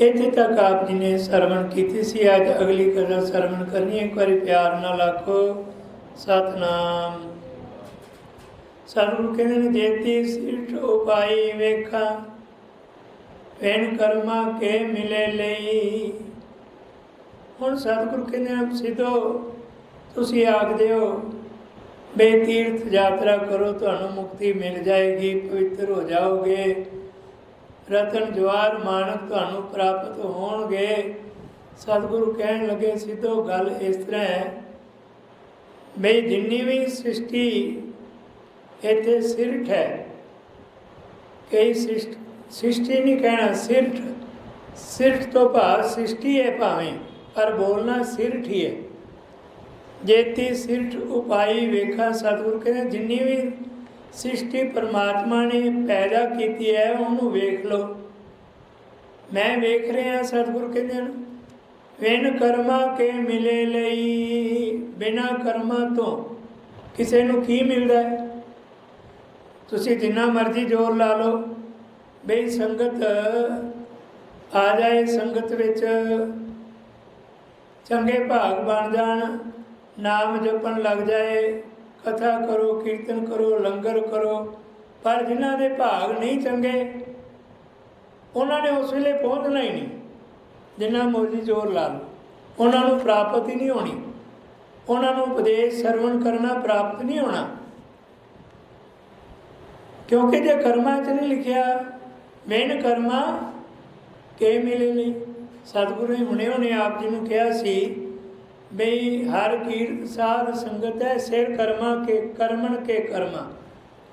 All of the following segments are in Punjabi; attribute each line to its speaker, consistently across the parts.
Speaker 1: ਇੱਥੇ ਤੱਕ ਆਪ ਜੀ ਨੇ ਸਰਵਣ ਕੀਤੀ ਸੀ। ਅੱਜ ਅਗਲੀ ਕਥਾ ਸਰਵਣ ਕਰਨੀ ਇੱਕ ਵਾਰੀ ਪਿਆਰ ਨਾਲ ਆਖੋ, ਸਤਨਾਮ। ਸਤਿਗੁਰੂ ਕਹਿੰਦੇ ਨੇ ਜੇਤੀ ਸਿਰਠ ਉਪਾਈ ਵੇਖਾ ਵੇਨ ਕਰਮਾ ਕੇ ਮਿਲੇ ਲਈ। ਹੁਣ ਸਤਿਗੁਰੂ ਕਹਿੰਦੇ ਨੇ, ਸਿੱਧੋ ਤੁਸੀਂ ਆਖਦੇ ਹੋ ਬੇ ਤੀਰਥ ਯਾਤਰਾ ਕਰੋ, ਤੁਹਾਨੂੰ ਮੁਕਤੀ ਮਿਲ ਜਾਏਗੀ, ਪਵਿੱਤਰ ਹੋ ਜਾਓਗੇ। ਰਤਨ ਜਵਾਰ ਮਾਨਕ ਤੁਹਾਨੂੰ ਪ੍ਰਾਪਤ ਹੋਣਗੇ। ਸਤਿਗੁਰੂ ਕਹਿਣ ਲੱਗੇ, ਸਿੱਧੋ ਗੱਲ ਇਸ ਤਰ੍ਹਾਂ ਹੈ ਬਈ ਜਿੰਨੀ ਵੀ ਸ੍ਰਿਸ਼ਟੀ ਇੱਥੇ ਸਿਰਠ ਹੈ, ਕਈ ਸ੍ਰਿਸ਼ਟ ਸ੍ਰਿਸ਼ਟੀ ਨਹੀਂ ਕਹਿਣਾ, ਸਿਰਠ ਸਿਰਠ ਤੋਂ ਭਾਵ ਸ੍ਰਿਸ਼ਟੀ ਹੈ ਭਾਵੇਂ, ਪਰ ਬੋਲਣਾ ਸਿਰਠ ਹੀ ਹੈ। ਜੇਤੀ ਸਿਰਠ ਉਪਾਈ ਵੇਖਾ, ਸਤਿਗੁਰੂ ਕਹਿੰਦੇ, ਜਿੰਨੀ ਵੀ ਸ੍ਰਿਸ਼ਟੀ ਪਰਮਾਤਮਾ ਨੇ ਪੈਦਾ ਕੀਤੀ ਹੈ, ਉਹਨੂੰ ਵੇਖ ਲਓ। ਮੈਂ ਵੇਖ ਰਿਹਾ ਸਤਿਗੁਰੂ ਕਹਿੰਦੇ ਹਨ ਵਿਨ ਕਰਮਾ ਕੇ ਮਿਲੇ ਲਈ, ਬਿਨਾ ਕਰਮਾਂ ਤੋਂ ਕਿਸੇ ਨੂੰ ਕੀ ਮਿਲਦਾ ਹੈ? ਤੁਸੀਂ ਜਿੰਨਾ ਮਰਜ਼ੀ ਜ਼ੋਰ ਲਾ ਲਓ, ਬਈ ਸੰਗਤ ਆ ਜਾਏ ਸੰਗਤ ਵਿੱਚ, ਚੰਗੇ ਭਾਗ ਬਣ ਜਾਣ, ਨਾਮ ਜਪਣ ਲੱਗ ਜਾਏ ਕਥਾ ਕਰੋ, ਕੀਰਤਨ ਕਰੋ, ਲੰਗਰ ਕਰੋ, ਪਰ ਜਿਨ੍ਹਾਂ ਦੇ ਭਾਗ ਨਹੀਂ ਚੰਗੇ, ਉਹਨਾਂ ਨੇ ਉਸ ਵੇਲੇ ਪਹੁੰਚਣਾ ਹੀ ਨਹੀਂ। ਜਿੰਨਾ ਮਰਜ਼ੀ ਜ਼ੋਰ ਲਾ ਲਓ। ਉਹਨਾਂ ਨੂੰ ਪ੍ਰਾਪਤ ਹੀ ਨਹੀਂ ਹੋਣੀ। ਉਹਨਾਂ ਨੂੰ ਉਪਦੇਸ਼ ਸਰਵਣ ਕਰਨਾ ਪ੍ਰਾਪਤ ਨਹੀਂ ਹੋਣਾ। ਕਿਉਂਕਿ ਜੇ ਕਰਮਾਂ 'ਚ ਨਹੀਂ ਲਿਖਿਆ, ਮੈਨ ਕਰਮਾ ਕੇ ਮਿਲੇ ਲਈ ਸਤਿਗੁਰੂ ਨੇ ਹੁਣੇ ਹੁਣੇ ਆਪ ਜੀ ਨੂੰ ਕਿਹਾ ਸੀ ਬਈ ਹਰ ਕੀਰਤ ਸਾਧ ਸੰਗਤ ਹੈ, ਸਿਰ ਕਰਮਾ ਕੇ ਕਰਮਣ ਕੇ ਕਰਮਾ।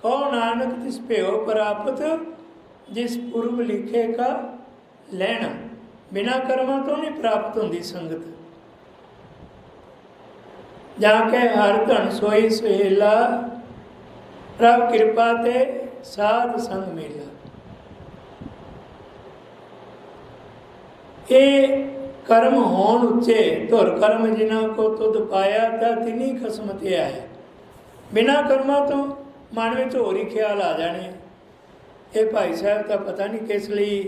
Speaker 1: ਕੋ ਨਾਨਕ, ਤਿਸ ਭਿਓ ਪ੍ਰਾਪਤ, ਜਿਸ ਪੁਰਬ ਲਿਖੇ ਕਾ ਲੈਣਾ। ਬਿਨਾ ਕਰਮਾਂ ਤੋਂ ਨਹੀਂ ਪ੍ਰਾਪਤ ਹੁੰਦੀ ਸੰਗਤ। ਜਾ ਕੇ ਹਰ ਧਨ ਸੋਈ ਸੁਹੇਲਾ, ਪ੍ਰਭ ਕਿਰਪਾ ਤੇ ਸਾਧ ਸੰਗ ਮੇਲਾ। ਇਹ ਕਰਮ ਹੋਣ ਉੱਚੇ, ਧੁਰ ਕਰਮ ਜਿਨ੍ਹਾਂ ਕੋ ਤੁਧ ਪਾਇਆ, ਤਾਂ ਤਿਨੀ ਖਸਮ ਤੇ ਆਇਆ ਬਿਨਾ ਕਰਮਾਂ ਤੋਂ ਮਨ ਵਿੱਚ ਹੋਰ ਹੀ ਖਿਆਲ ਆ ਜਾਣੇ। ਇਹ ਭਾਈ ਸਾਹਿਬ ਤਾਂ ਪਤਾ ਨਹੀਂ ਕਿਸ ਲਈ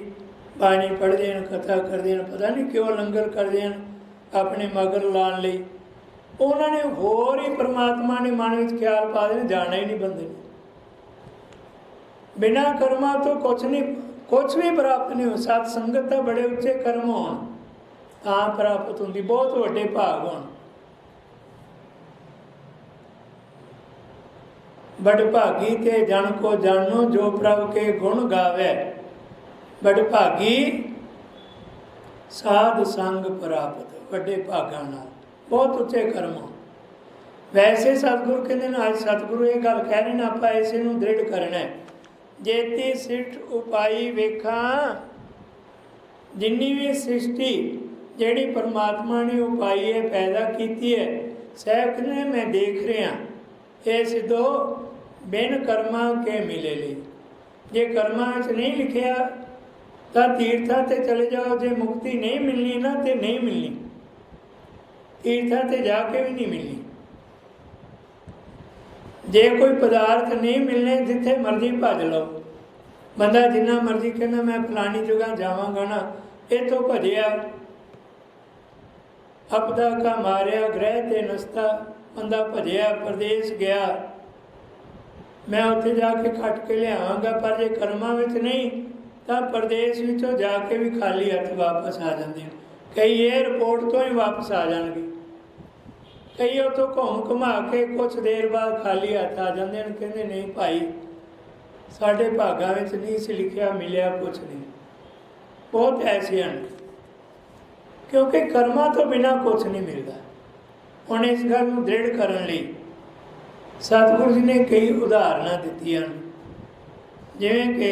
Speaker 1: ਬਾਣੀ ਪੜ੍ਹਦੇ ਹਨ, ਕਥਾ ਕਰਦੇ ਹਨ, ਪਤਾ ਨਹੀਂ ਕਿਉਂ ਲੰਗਰ ਕਰਦੇ ਹਨ ਆਪਣੇ ਮਗਰ ਲਾਣ ਲਈ। ਉਹਨਾਂ ਨੇ ਹੋਰ ਹੀ ਪ੍ਰਮਾਤਮਾ ਨੇ ਮਨ ਵਿੱਚ ਖਿਆਲ ਪਾ ਦੇਣਾ, ਜਾਣਾ ਹੀ ਨਹੀਂ ਬੰਦੇ ਨੇ। ਬਿਨਾ ਕਰਮਾਂ ਤੋਂ ਕੁਝ ਨਹੀਂ ਕੁਝ ਵੀ ਪ੍ਰਾਪਤ ਨਹੀਂ ਹੋ ਸਤ ਸੰਗਤ ਦਾ ਬੜੇ ਉੱਚੇ ਕਰਮ ਹੋਣ। ਤਾਂ ਪ੍ਰਾਪਤ ਹੁੰਦੀ, ਬਹੁਤ ਵੱਡੇ ਭਾਗ ਹੋਣ। ਬੜ ਭਾਗੀ ਤੇ ਜਨ ਕੋ ਜਾਣੋ, ਜੋ ਪ੍ਰਭ ਕੇ ਗੁਣ ਗਾਵੇ। ਬੜ ਭਾਗੀ ਸਾਧ ਸੰਗ ਪ੍ਰਾਪਤ, ਵੱਡੇ ਭਾਗਾਂ ਨਾਲ। ਬਹੁਤ ਉੱਚੇ ਕਰਮ ਵੈਸੇ ਸਤਿਗੁਰੂ ਕਹਿੰਦੇ ਨੇ, ਅੱਜ ਸਤਿਗੁਰੂ ਇਹ ਗੱਲ ਕਹਿ ਰਹੇ ਨੇ, ਆਪਾਂ ਇਸੇ ਨੂੰ ਦ੍ਰਿੜ ਕਰਨਾ ਹੈ। ਜੇਤੀ ਸਿੱਠ ਉਪਾਈ ਵੇਖਾਂ, ਜਿੰਨੀ ਵੀ ਸ੍ਰਿਸ਼ਟੀ ਜਿਹੜੀ ਪਰਮਾਤਮਾ ਨੇ ਉਪਾਈ ਹੈ, ਪੈਦਾ ਕੀਤੀ ਹੈ, ਸਹਿਬ ਨੇ ਮੈਂ ਦੇਖ ਰਿਹਾ। ਇਹ ਸਿੱਧੋ ਬਿਨ ਕਰਮਾਂ ਕੇ ਮਿਲੇ ਲਈ। ਜੇ ਕਰਮਾਂ ਵਿੱਚ ਨਹੀਂ ਲਿਖਿਆ, ਤਾਂ ਤੀਰਥਾਂ ਤੇ ਚਲੇ ਜਾਓ। ਜੇ ਮੁਕਤੀ ਨਹੀਂ ਮਿਲਣੀ ਨਾ, ਤੇ ਨਹੀਂ ਮਿਲਣੀ। ਤੀਰਥਾਂ ਤੇ ਜਾ ਕੇ ਵੀ ਨਹੀਂ ਮਿਲਣੀ। ਜੇ ਕੋਈ ਪਦਾਰਥ ਨਹੀਂ ਮਿਲਨੇ ਜਿੱਥੇ ਮਰਜ਼ੀ ਭੱਜ ਲਓ। ਬੰਦਾ ਜਿੰਨਾ ਮਰਜ਼ੀ ਕਹਿੰਦਾ, ਮੈਂ ਫਲਾਣੀ ਜਗ੍ਹਾ ਜਾਵਾਂਗਾ ਨਾ ਇਹ ਤੋਂ ਭਜਿਆ। ਅਪਦਾ ਕਾ ਮਾਰਿਆ, ਗ੍ਰਹਿ ਤੇ ਨਸਤਾ, ਬੰਦਾ ਭਜਿਆ, ਪ੍ਰਦੇਸ਼ ਗਿਆ। ਮੈਂ ਉੱਥੇ ਜਾ ਕੇ ਖੱਟ ਕੇ ਲਿਆਵਾਂਗਾ, ਪਰ ਜੇ ਕਰਮਾਂ ਵਿੱਚ ਨਹੀਂ, ਤਾਂ ਪ੍ਰਦੇਸ਼ ਵਿੱਚੋਂ ਜਾ ਕੇ ਵੀ ਖਾਲੀ ਹੱਥ ਵਾਪਸ ਆ ਜਾਂਦੇ ਨੇ। ਕਈ 에ਅਰਪੋਰਟ ਤੋਂ ਹੀ ਵਾਪਸ ਆ ਜਾਣਗੇ। ਕਈ ਉੱਥੋਂ ਘੁੰਮ ਘੁਮਾ ਕੇ ਕੁਝ ਦੇਰ ਬਾਅਦ ਖਾਲੀ ਹੱਥ ਆ ਜਾਂਦੇ ਨੇ, ਕਹਿੰਦੇ, ਨਹੀਂ ਭਾਈ, ਸਾਡੇ ਭਾਗਾਂ ਵਿੱਚ ਨਹੀਂ ਸੀ ਲਿਖਿਆ, ਮਿਲਿਆ ਕੁਝ ਨਹੀਂ। ਬਹੁਤ ਐਸੇ ਹਨ ਕਿਉਂਕਿ ਕਰਮਾਂ ਤੋਂ ਬਿਨਾ ਕੁਝ ਨਹੀਂ ਮਿਲਦਾ। ਹੁਣ ਇਸ ਗੱਲ ਨੂੰ ਦ੍ਰਿੜ ਕਰਨ ਲਈ ਸਤਿਗੁਰੂ ਜੀ ਨੇ ਕਈ ਉਦਾਹਰਨਾਂ ਦਿੱਤੀਆਂ ਜਿਵੇਂ ਕਿ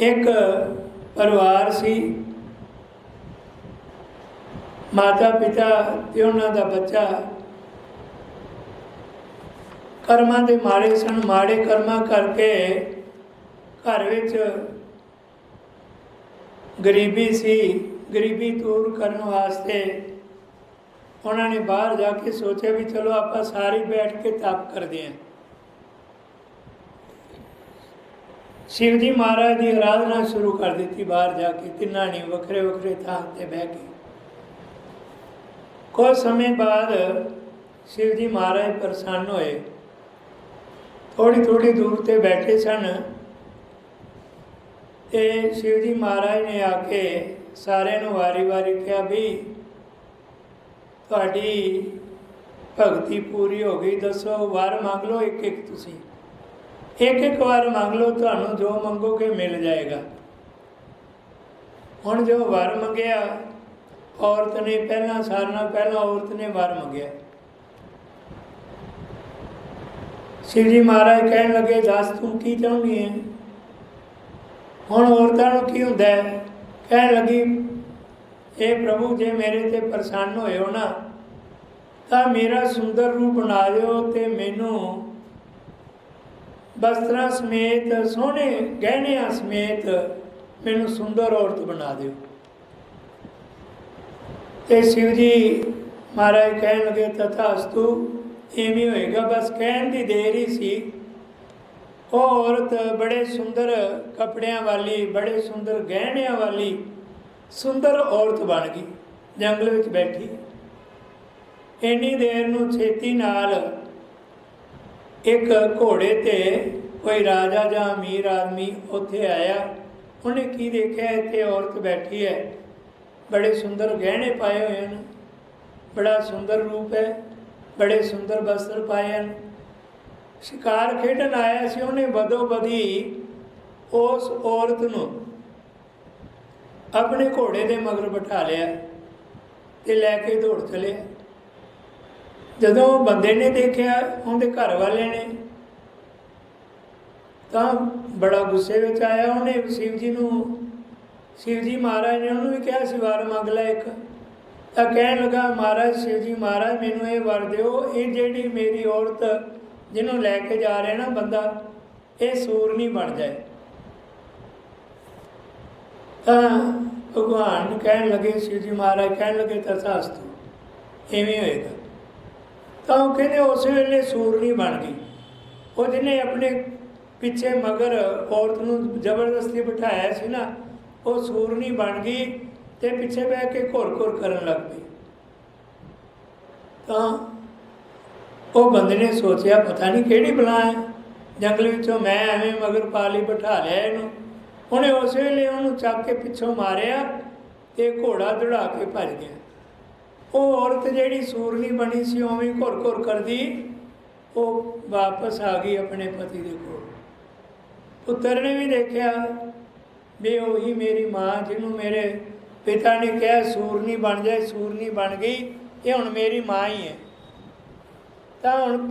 Speaker 1: ਇੱਕ ਪਰਿਵਾਰ ਸੀ, ਮਾਤਾ ਪਿਤਾ ਤੇ ਉਹਨਾਂ ਦਾ ਬੱਚਾ। ਕਰਮਾਂ ਦੇ ਮਾਰੇ ਸਨ, ਮਾੜੇ ਕਰਮਾਂ ਕਰਕੇ ਘਰ ਵਿੱਚ ਗਰੀਬੀ ਸੀ, ਗਰੀਬੀ ਦੂਰ ਕਰਨ ਵਾਸਤੇ ਉਹਨਾਂ ਨੇ ਬਾਹਰ ਜਾ ਕੇ ਸੋਚਿਆ ਵੀ ਚਲੋ ਆਪਾਂ ਸਾਰੇ ਬੈਠ ਕੇ ਤਪ ਕਰਦੇ ਹਾਂ। ਸ਼ਿਵ ਜੀ ਮਹਾਰਾਜ ਦੀ ਆਰਾਧਨਾ ਸ਼ੁਰੂ ਕਰ ਦਿੱਤੀ ਬਾਹਰ ਜਾ ਕੇ, ਤਿੰਨਾਂ ਨੇ ਵੱਖਰੇ ਵੱਖਰੇ ਥਾਂ ਤੇ ਬਹਿ ਕੇ। ਕੁਝ ਸਮੇਂ ਬਾਅਦ ਸ਼ਿਵ ਜੀ ਮਹਾਰਾਜ ਪ੍ਰਸੰਨ ਹੋਏ। ਥੋੜੀ ਥੋੜੀ ਦੂਰ ਤੇ ਬੈਠੇ ਸਨ। ਤੇ ਸ਼ਿਵ ਜੀ ਮਹਾਰਾਜ ਨੇ ਆ ਕੇ ਸਾਰਿਆਂ ਨੂੰ ਵਾਰੀ-ਵਾਰੀ ਕਿਹਾ ਵੀ ਤੁਹਾਡੀ ਭਗਤੀ ਪੂਰੀ ਹੋ ਗਈ, ਦੱਸੋ ਵਾਰ ਮੰਗ ਲਓ ਇੱਕ ਇੱਕ ਤੁਸੀਂ। ਇੱਕ ਇੱਕ ਵਾਰ ਮੰਗ ਲਓ, ਤੁਹਾਨੂੰ ਜੋ ਮੰਗੋਗੇ ਮਿਲ ਜਾਏਗਾ। ਹੁਣ ਜੋ ਵਾਰ ਮੰਗਿਆ, ਔਰਤ ਨੇ ਪਹਿਲਾਂ ਸਾਰਨਾ ਪਹਿਲਾਂ ਔਰਤ ਨੇ ਵਾਰ ਮੰਗਿਆ। ਸ਼ਿਵ ਜੀ ਮਹਾਰਾਜ ਕਹਿਣ ਲੱਗੇ, ਦੱਸ ਤੂੰ ਕੀ ਚਾਹੁੰਦੀ ਹੈ? ਹੁਣ ਔਰਤਾਂ ਨੂੰ ਕੀ ਹੁੰਦਾ ਹੈ? ਕਹਿਣ ਲੱਗੀ, ਇਹ ਪ੍ਰਭੂ, ਜੇ ਮੇਰੇ ਤੇ ਪ੍ਰਸੰਨ ਹੋਏ ਹੋ ਨਾ, ਤਾਂ ਮੇਰਾ ਸੁੰਦਰ ਰੂਪ ਬਣਾ ਦਿਓ ਤੇ ਮੈਨੂੰ ਵਸਤਰਾਂ ਸਮੇਤ, ਸੋਹਣੇ ਗਹਿਣਿਆਂ ਸਮੇਤ ਮੈਨੂੰ ਸੁੰਦਰ ਔਰਤ ਬਣਾ ਦਿਓ। ਤੇ ਸ਼ਿਵ ਜੀ ਮਹਾਰਾਜ ਕਹਿਣ ਲੱਗੇ, ਤਥਾਸਤੂ ਐਵੇਂ ਹੋਏਗਾ। ਬਸ ਕਹਿਣ ਦੀ ਦੇਰ ਹੀ ਸੀ। ਉਹ ਔਰਤ ਬੜੇ ਸੁੰਦਰ ਕੱਪੜਿਆਂ ਵਾਲੀ, ਬੜੇ ਸੁੰਦਰ ਗਹਿਣਿਆਂ ਵਾਲੀ, ਸੁੰਦਰ ਔਰਤ ਬਣ ਗਈ, ਜੰਗਲ ਵਿੱਚ ਬੈਠੀ। ਇੰਨੀ ਦੇਰ ਨੂੰ ਛੇਤੀ ਨਾਲ ਇੱਕ ਘੋੜੇ ਤੇ ਕੋਈ ਰਾਜਾ ਜਾਂ ਅਮੀਰ ਆਦਮੀ ਉੱਥੇ ਆਇਆ। ਉਹਨੇ ਕੀ ਦੇਖਿਆ? ਇੱਥੇ ਔਰਤ ਬੈਠੀ ਹੈ। ਬੜੇ ਸੁੰਦਰ ਗਹਿਣੇ ਪਾਏ ਹੋਏ ਹਨ। ਬੜਾ ਸੁੰਦਰ ਰੂਪ ਹੈ। ਬੜੇ ਸੁੰਦਰ ਵਸਤਰ ਪਾਏ ਹਨ। ਸ਼ਿਕਾਰ ਖੇਡਣ ਆਇਆ ਸੀ, ਉਹਨੇ ਬਦੋ ਬਦੀ ਉਸ ਔਰਤ ਨੂੰ ਆਪਣੇ ਘੋੜੇ ਦੇ ਮਗਰ ਬਿਠਾ ਲਿਆ ਤੇ ਲੈ ਕੇ ਦੌੜ ਚਲਿਆ ਜਦੋਂ ਉਹ ਬੰਦੇ ਨੇ ਦੇਖਿਆ, ਉਹਦੇ ਘਰ ਵਾਲੇ ਨੇ, ਤਾਂ ਬੜਾ ਗੁੱਸੇ ਵਿੱਚ ਆਇਆ। ਉਹਨੇ ਸ਼ਿਵ ਜੀ ਨੂੰ, ਸ਼ਿਵ ਜੀ ਮਹਾਰਾਜ ਨੇ ਉਹਨੂੰ ਵੀ ਕਿਹਾ ਸੀ ਵਾਰ ਮੰਗ ਲੈ ਇੱਕ। ਤਾਂ ਕਹਿਣ ਲੱਗਾ, ਮਹਾਰਾਜ, ਸ਼ਿਵ ਜੀ ਮਹਾਰਾਜ, ਮੈਨੂੰ ਇਹ ਵਰ ਦਿਓ, ਇਹ ਜਿਹੜੀ ਮੇਰੀ ਔਰਤ ਜਿਹਨੂੰ ਲੈ ਕੇ ਜਾ ਰਿਹਾ ਨਾ ਬੰਦਾ, ਇਹ ਸੂਰ ਨਹੀਂ ਬਣ ਜਾਏ। ਤਾਂ ਭਗਵਾਨ ਕਹਿਣ ਲੱਗੇ, ਸ਼ਿਵ ਜੀ ਮਹਾਰਾਜ ਕਹਿਣ ਲੱਗੇ ਤਥਾਸਤੂ ਐਵੇਂ ਹੋਏਗਾ। ਤਾਂ ਉਹ ਕਹਿੰਦੇ, ਉਸ ਵੇਲੇ ਸੂਰ ਨਹੀਂ ਬਣ ਗਈ। ਉਹ ਜਿਹਨੇ ਆਪਣੇ ਪਿੱਛੇ ਮਗਰ ਔਰਤ ਨੂੰ ਜ਼ਬਰਦਸਤੀ ਬਿਠਾਇਆ ਸੀ ਨਾ, ਉਹ ਸੂਰ ਨਹੀਂ ਬਣ ਗਈ ਤੇ ਪਿੱਛੇ ਬਹਿ ਕੇ ਘੁਰ-ਘੁਰ ਕਰਨ ਲੱਗ ਪਈ। ਤਾਂ ਉਹ ਬੰਦੇ ਨੇ ਸੋਚਿਆ, ਪਤਾ ਨਹੀਂ ਕਿਹੜੀ ਬਲਾ ਹੈ। ਜੰਗਲ ਵਿੱਚੋਂ ਮੈਂ ਐਵੇਂ ਮਗਰ ਪਾ ਲਈ, ਬਿਠਾ ਲਿਆ ਇਹਨੂੰ। ਉਹਨੇ ਉਸ ਵੇਲੇ ਉਹਨੂੰ ਚੱਕ ਕੇ ਪਿੱਛੋਂ ਮਾਰਿਆ ਤੇ ਘੋੜਾ ਦੜਾ ਕੇ ਭੱਜ ਗਿਆ। ਉਹ ਔਰਤ ਜਿਹੜੀ ਸੂਰਨੀ ਬਣੀ ਸੀ, ਉਵੇਂ ਘੁਰ-ਘੁਰ ਕਰਦੀ, ਉਹ ਵਾਪਸ ਆ ਗਈ ਆਪਣੇ ਪਤੀ ਦੇ ਕੋਲ। ਪੁੱਤਰ ਨੇ ਵੀ ਦੇਖਿਆ, ਵੀ ਉਹੀ ਮੇਰੀ ਮਾਂ ਜਿਹਨੂੰ ਮੇਰੇ ਪਿਤਾ ਨੇ ਕਿਹਾ ਸੂਰਨੀ ਬਣ ਜਾਏ, ਸੂਰਨੀ ਬਣ ਗਈ, ਇਹ ਹੁਣ ਮੇਰੀ ਮਾਂ ਹੀ ਹੈ। ਤਾਂ ਹੁਣ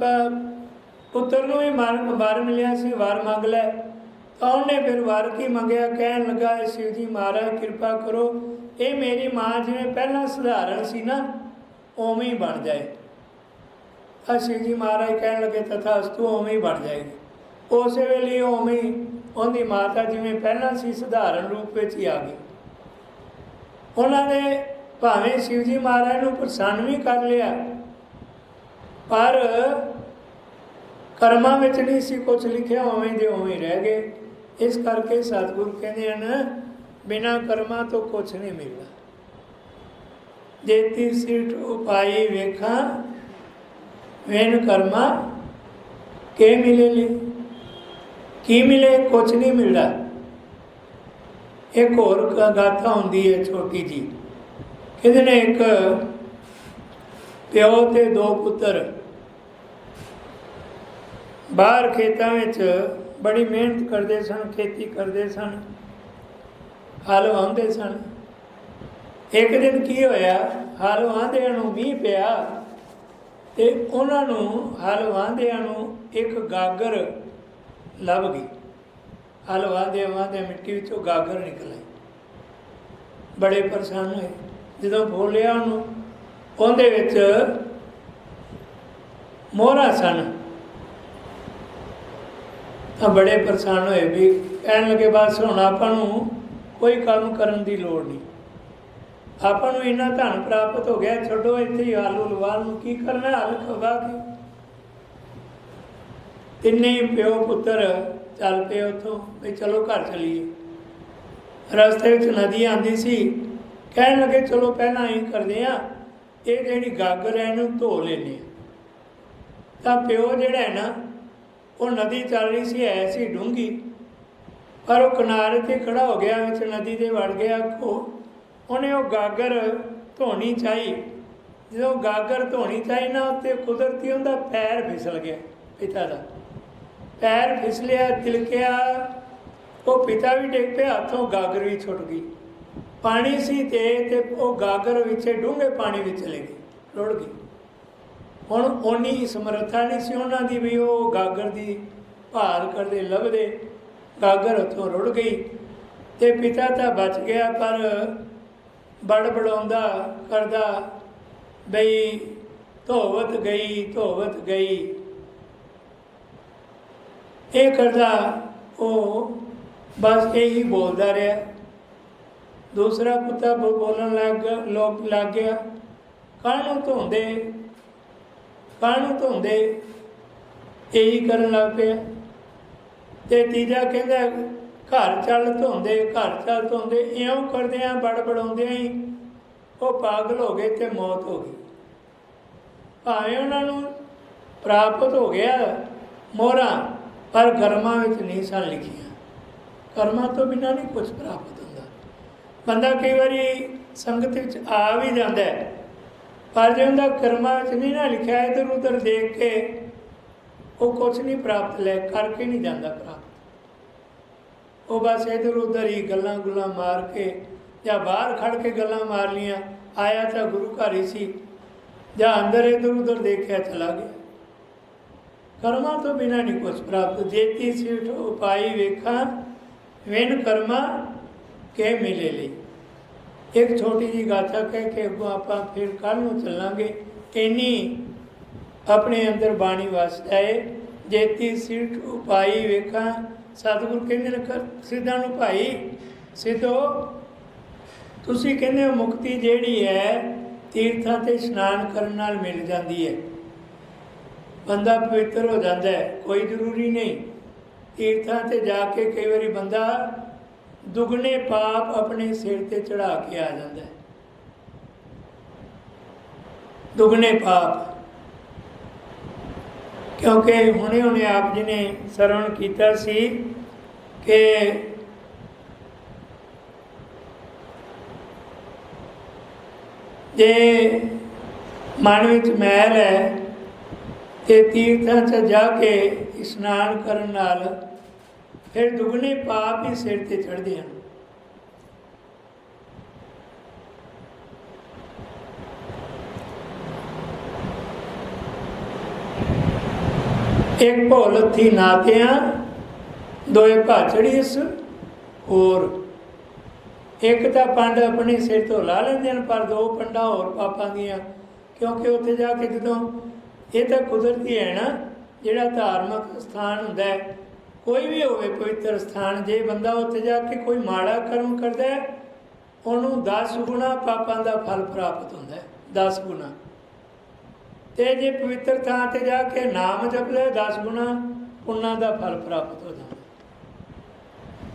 Speaker 1: ਪੁੱਤਰ ਨੂੰ ਵੀ ਮਾਰ ਵਾਰ ਮਿਲਿਆ ਸੀ, ਵਾਰ ਮੰਗ ਲੈ। ਤਾਂ ਉਹਨੇ ਫਿਰ ਵਰ ਕੀ ਮੰਗਿਆ? ਕਹਿਣ ਲੱਗਾ, "ਇਹ ਸ਼ਿਵ ਜੀ ਮਹਾਰਾਜ, ਕਿਰਪਾ ਕਰੋ। ਇਹ ਮੇਰੀ ਮਾਂ ਜਿਵੇਂ ਪਹਿਲਾਂ ਸਧਾਰਨ ਸੀ ਨਾ, ਉਵੇਂ ਹੀ ਬਣ ਜਾਏ। ਤਾਂ ਸ਼ਿਵ ਜੀ ਮਹਾਰਾਜ ਕਹਿਣ ਲੱਗੇ ਤਥਾ ਤਥਾਸਤੂ, ਉਵੇਂ ਹੀ ਬਣ ਜਾਏਗੀ। ਉਸੇ ਵੇਲੇ ਉਵੇਂ ਹੀ ਉਹਦੀ ਮਾਤਾ ਜਿਵੇਂ ਪਹਿਲਾਂ ਸੀ, ਸਧਾਰਨ ਰੂਪ ਵਿੱਚ ਹੀ ਆ ਗਈ। ਉਹਨਾਂ ਨੇ ਭਾਵੇਂ ਸ਼ਿਵ ਜੀ ਮਹਾਰਾਜ ਨੂੰ ਪ੍ਰਸੰਨ ਵੀ ਕਰ ਲਿਆ ਪਰ ਕਰਮਾਂ ਵਿੱਚ ਨਹੀਂ ਸੀ ਕੁਝ ਲਿਖਿਆ, ਉਵੇਂ ਦੇ ਉਵੇਂ ਰਹਿ ਗਏ। ਇਸ ਕਰਕੇ ਸਤਿਗੁਰੂ ਕਹਿੰਦੇ ਹਨ, ਬਿਨਾ ਕਰਮਾਂ ਤੋਂ ਕੁਝ ਨਹੀਂ ਮਿਲਦਾ। ਜੇਤੀ ਸਿਰਠ ਉਪਾਈ ਵੇਖਾਂ, ਵੇਨ ਕਰਮਾ ਕੇ ਮਿਲੇ ਲਈ ਕੀ ਮਿਲੇ ਕੁਝ ਨਹੀਂ ਮਿਲਦਾ। ਇੱਕ ਹੋਰ ਗਾਥਾ ਹੁੰਦੀ ਹੈ ਛੋਟੀ ਜੀ ਕਹਿੰਦੇ ਨੇ ਇੱਕ ਪਿਓ ਤੇ ਦੋ ਪੁੱਤਰ। ਬਾਹਰ ਖੇਤਾਂ ਵਿੱਚ ਬੜੀ ਮਿਹਨਤ ਕਰਦੇ ਸਨ, ਖੇਤੀ ਕਰਦੇ ਸਨ, ਹਲ ਵਾਹੁੰਦੇ ਸਨ। ਇੱਕ ਦਿਨ ਕੀ ਹੋਇਆ, ਹਲ ਵਾਹੁੰਦਿਆਂ ਨੂੰ ਮੀਂਹ ਪਿਆ ਤੇ ਉਹਨਾਂ ਨੂੰ ਹਲ ਵਾਹੁੰਦਿਆਂ ਨੂੰ ਇੱਕ ਗਾਗਰ ਲੱਭ ਗਈ। ਹਲ ਵਾਹੁੰਦੇ ਵਾਹੁੰਦੇ ਮਿੱਟੀ ਵਿੱਚੋਂ ਗਾਗਰ ਨਿਕਲ ਆਈ। ਬੜੇ ਪਰੇਸ਼ਾਨ ਹੋਏ। ਜਦੋਂ ਬੋਲਿਆ ਉਹਨੂੰ ਉਹਦੇ ਵਿੱਚ ਮੋਹਰਾ ਸਨ। ਤਾਂ ਬੜੇ ਪਰੇਸ਼ਾਨ ਹੋਏ ਵੀ ਕਹਿਣ ਲੱਗੇ, ਬਸ ਹੁਣ ਆਪਾਂ ਨੂੰ ਕੋਈ ਕੰਮ ਕਰਨ ਦੀ ਲੋੜ ਨਹੀਂ। ਆਪਾਂ ਨੂੰ ਇੰਨਾ ਧਨ ਪ੍ਰਾਪਤ ਹੋ ਗਿਆ, ਛੱਡੋ ਇੱਥੇ ਹੀ ਆਲੂ ਲਵਾਲ ਨੂੰ ਕੀ ਕਰਨਾ ਹਲ ਖਵਾ ਕੇ। ਤਿੰਨੇ ਪਿਓ ਪੁੱਤਰ ਚੱਲ ਪਏ ਉੱਥੋਂ ਵੀ ਚਲੋ ਘਰ ਚਲੀਏ। ਰਸਤੇ ਵਿੱਚ ਨਦੀ ਆਂਦੀ ਸੀ। ਕਹਿਣ ਲੱਗੇ, ਚਲੋ ਪਹਿਲਾਂ ਹੀ ਕਰਦੇ ਆ ਇਹ ਜਿਹੜੀ ਗਾਗਰ ਹੈ ਇਹਨੂੰ ਧੋ ਲੈਨੇ ਆ ਤਾਂ ਪਿਓ ਜਿਹੜਾ ਹੈ ਨਾ, ਉਹ ਨਦੀ ਚੱਲ ਰਹੀ ਸੀ ਐਸੀ ਡੂੰਗੀ ਪਰ ਉਹ ਕਿਨਾਰੇ ਤੇ ਖੜਾ ਹੋ ਗਿਆ, ਵਿੱਚ ਨਦੀ ਦੇ ਵੜ ਗਿਆ ਕੋ ਉਹਨੇ ਉਹ ਗਾਗਰ ਧੋਣੀ ਚਾਹੀ। ਜਦੋਂ ਗਾਗਰ ਧੋਣੀ ਚਾਹੀ ਨਾ, ਉੱਤੇ ਕੁਦਰਤੀ ਉਹਦਾ ਪੈਰ ਫਿਸਲ ਗਿਆ, ਪਿਤਾ ਦਾ। ਪੈਰ ਫਿਸਲਿਆ, ਤਿਲਕਿਆ, ਉਹ ਪਿਤਾ ਵੀ ਡਿੱਗ ਪਿਆ, ਹੱਥੋਂ ਗਾਗਰ ਵੀ ਛੁੱਟ ਗਈ। ਪਾਣੀ ਸੀ ਤੇ ਤੇ ਉਹ ਗਾਗਰ ਵਿੱਚ, ਡੂੰਘੇ ਪਾਣੀ ਵਿੱਚ ਚਲੇ ਗਈ ਰੁੜ ਗਈ ਹੁਣ ਓਨੀ ਸਮਰੱਥਾ ਨਹੀਂ ਸੀ ਉਹਨਾਂ ਦੀ ਵੀ ਉਹ ਗਾਗਰ ਦੀ ਭਾਰ ਕਰਦੇ ਲੱਭਦੇ। ਗਾਗਰ ਉੱਥੋਂ ਰੁੜ ਗਈ ਤੇ ਪਿਤਾ ਤਾਂ ਬਚ ਗਿਆ, ਪਰ ਬੜ ਬੜਾਉਂਦਾ ਕਰਦਾ ਬਈ, ਧੋਵਤ ਗਈ ਧੋਵਤ ਗਈ। ਇਹ ਕਰਦਾ ਉਹ ਬਸ ਇਹੀ ਬੋਲਦਾ ਰਿਹਾ। ਦੂਸਰਾ ਕੁੱਤਾ ਬੋ- ਬੋਲਣ ਲੱਗ ਗਿਆ- ਲੋਕ ਲੱਗ ਗਿਆ। ਕਾਹਨੂੰ ਧੋਂਦੇ? ਕਾਹਨੂੰ ਧੋਂਦੇ? ਇਹੀ ਕਰਨ ਲੱਗ ਪਿਆ। ਤੇ ਤੀਜਾ ਕਹਿੰਦਾ, ਘਰ ਚੱਲ ਧੋਂਦੇ, ਘਰ ਚੱਲ ਧੋਂਦੇ। ਇਉਂ ਕਰਦੇ ਆ ਬੜ ਹੀ ਉਹ ਪਾਗਲ ਹੋ ਗਏ ਤੇ ਮੌਤ ਹੋ ਗਈ। ਭਾਵੇਂ ਉਹਨਾਂ ਨੂੰ ਪ੍ਰਾਪਤ ਹੋ ਗਿਆ ਮੋਹਰਾ, ਪਰ ਕਰਮਾਂ ਵਿੱਚ ਨਹੀਂ ਸਨ ਲਿਖੀਆਂ। ਕਰਮਾਂ ਤੋਂ ਬਿਨਾਂ ਨਹੀਂ ਕੁਝ ਪ੍ਰਾਪਤ ਹੁੰਦਾ। ਬੰਦਾ ਕਈ ਵਾਰੀ ਸੰਗਤ ਵਿੱਚ ਆ ਵੀ ਜਾਂਦਾ ਹੈ, ਪਰ ਜੇ ਉਹਦਾ ਕਰਮਾਂ ਵਿੱਚ ਨਹੀਂ ਨਾ ਲਿਖਿਆ, ਇਧਰ ਉਧਰ ਦੇਖ ਕੇ ਉਹ ਕੁਝ ਨਹੀਂ ਪ੍ਰਾਪਤ, ਲੈ ਕਰਕੇ ਨਹੀਂ ਜਾਂਦਾ ਪ੍ਰਾਪਤ। ਉਹ ਬਸ ਇਧਰ ਉਧਰ ਹੀ ਗੱਲਾਂ ਗੁੱਲਾਂ ਮਾਰ ਕੇ ਜਾਂ ਬਾਹਰ ਖੜ ਕੇ ਗੱਲਾਂ ਮਾਰ ਲੀਆਂ ਆਇਆ ਤਾਂ ਗੁਰੂ ਘਰ ਹੀ ਸੀ, ਜਾਂ ਅੰਦਰ ਇਧਰ ਉਧਰ ਦੇਖਿਆ ਚਲਾ ਗਿਆ। ਕਰਮਾਂ ਤੋਂ ਬਿਨਾਂ ਨਹੀਂ ਕੁਝ ਪ੍ਰਾਪਤ। ਜੇਤੀ ਸਿਠ ਉਪਾਈ ਵੇਖਾਂ, ਵੇਨ ਕਰਮਾ ਕੇ ਮਿਲੇ ਲਈ। ਇੱਕ ਛੋਟੀ ਜੀ ਗਾਥਾ ਕਹਿ ਕੇ ਅੱਗੋਂ ਆਪਾਂ ਫਿਰ ਕੱਲ ਨੂੰ ਚੱਲਾਂਗੇ। ਇੰਨੀ ਆਪਣੇ ਅੰਦਰ ਬਾਣੀ ਵਸ ਜਾਏ ਜੇਤੀ ਸਿੱਠ ਉਪਾਈ ਵੇਖਾਂ, ਸਤਿਗੁਰ ਕਹਿੰਦੇ ਨੇ, ਕਰ ਸਿੱਧਾਂ ਨੂੰ ਭਾਈ, ਸਿੱਧੋ, ਤੁਸੀਂ ਕਹਿੰਦੇ ਹੋ ਮੁਕਤੀ ਜਿਹੜੀ ਹੈ, ਤੀਰਥਾਂ ਤੇ ਇਸ਼ਨਾਨ ਕਰਨ ਨਾਲ ਮਿਲ ਜਾਂਦੀ ਹੈ। ਬੰਦਾ ਪਵਿੱਤਰ ਹੋ ਜਾਂਦਾ ਹੈ, ਕੋਈ ਜ਼ਰੂਰੀ ਨਹੀਂ। ਤੀਰਥਾਂ ਤੇ ਜਾ ਕੇ ਕਈ ਵਾਰੀ ਬੰਦਾ ਦੁਗਣੇ ਪਾਪ ਆਪਣੇ ਸਿਰ ਤੇ ਚੜਾ ਕੇ ਆ ਜਾਂਦਾ ਹੈ। ਦੁਗਣੇ ਪਾਪ। ਕਿਉਂਕਿ ਹੁਣੇ ਹੁਣੇ ਆਪ ਜੀ ਨੇ ਸਰਵਣ ਕੀਤਾ ਸੀ ਕਿ ਜੇ ਮਨ ਵਿੱਚ ਮੈਲ ਹੈ ਤੇ ਤੀਰਥਾਂ 'ਚ ਜਾ ਕੇ ਇਸ਼ਨਾਨ ਕਰਨ ਨਾਲ ਫਿਰ ਦੁਗਣੇ ਪਾਪ ਹੀ ਸਿਰ ਤੇ ਚੜਦੇ ਹਨ। ਇੱਕ ਭੁੱਲ ਥੀ ਨਾਤਿਆਂ, ਦੋਏ ਭਾਚੜੀਸ ਹੋਰ। ਇੱਕ ਤਾਂ ਪੰਡ ਆਪਣੇ ਸਿਰ ਤੋਂ ਲਾ ਲੈਂਦੇ ਹਨ, ਪਰ ਦੋ ਪੰਡਾਂ ਹੋਰ ਪਾਪਾਂ ਦੀਆਂ, ਕਿਉਂਕਿ ਉੱਥੇ ਜਾ ਕੇ ਜਦੋਂ ਇਹ ਤਾਂ ਕੁਦਰਤੀ ਹੈ ਨਾ, ਜਿਹੜਾ ਧਾਰਮਿਕ ਸਥਾਨ ਹੁੰਦਾ ਹੈ ਕੋਈ ਵੀ ਹੋਵੇ ਪਵਿੱਤਰ ਸਥਾਨ ਜੇ ਬੰਦਾ ਉੱਥੇ ਜਾ ਕੇ ਕੋਈ ਮਾੜਾ ਕਰਮ ਕਰਦਾ ਉਹਨੂੰ 10 ਗੁਣਾ ਪਾਪਾਂ ਦਾ ਫਲ ਪ੍ਰਾਪਤ ਹੁੰਦਾ ਹੈ 10 ਗੁਣਾ। ਤੇ ਜੇ ਪਵਿੱਤਰ ਥਾਂ ਤੇ ਜਾ ਕੇ ਨਾਮ ਜਪਦਾ 10 ਗੁਣਾ ਪੁੰਨਾਂ ਦਾ ਫਲ ਪ੍ਰਾਪਤ ਹੋ ਜਾਂਦਾ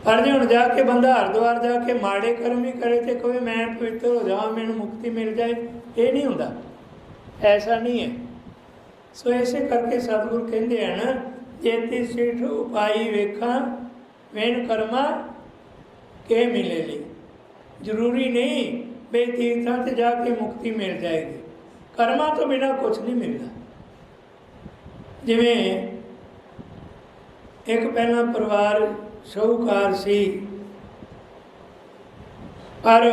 Speaker 1: ਪਰ ਜੇ ਹੁਣ ਜਾ ਕੇ ਬੰਦਾ ਹਰਦੁਆਰ ਜਾ ਕੇ ਮਾੜੇ ਕਰਮ ਹੀ ਕਰੇ ਤੇ ਕੋਈ ਮੈਂ ਪਵਿੱਤਰ ਹੋ ਜਾਵਾਂ, ਮੈਨੂੰ ਮੁਕਤੀ ਮਿਲ ਜਾਏ, ਇਹ ਨਹੀਂ ਹੁੰਦਾ। ਐਸਾ ਨਹੀਂ ਹੈ। ਸੋ ਐਸੇ ਕਰਕੇ ਸਤਿਗੁਰ ਕਹਿੰਦੇ ਹਨ ਜੇਤੀ ਸਿੱਠ ਉਪਾਈ ਵੇਖਾਂ ਵੇਨ ਕਰਮਾ ਕੇ ਮਿਲੇ ਲਈ। ਜ਼ਰੂਰੀ ਨਹੀਂ ਬੇ ਤੀਰਥਾਂ ਤੇ ਜਾ ਕੇ ਮੁਕਤੀ ਮਿਲ ਜਾਏਗੀ। ਕਰਮਾਂ ਤੋਂ ਬਿਨਾ ਕੁਝ ਨਹੀਂ ਮਿਲਦਾ। ਜਿਵੇਂ ਇੱਕ ਪਹਿਲਾ ਪਰਿਵਾਰ ਸ਼ੌਹਕਾਰ ਸੀ, ਪਰ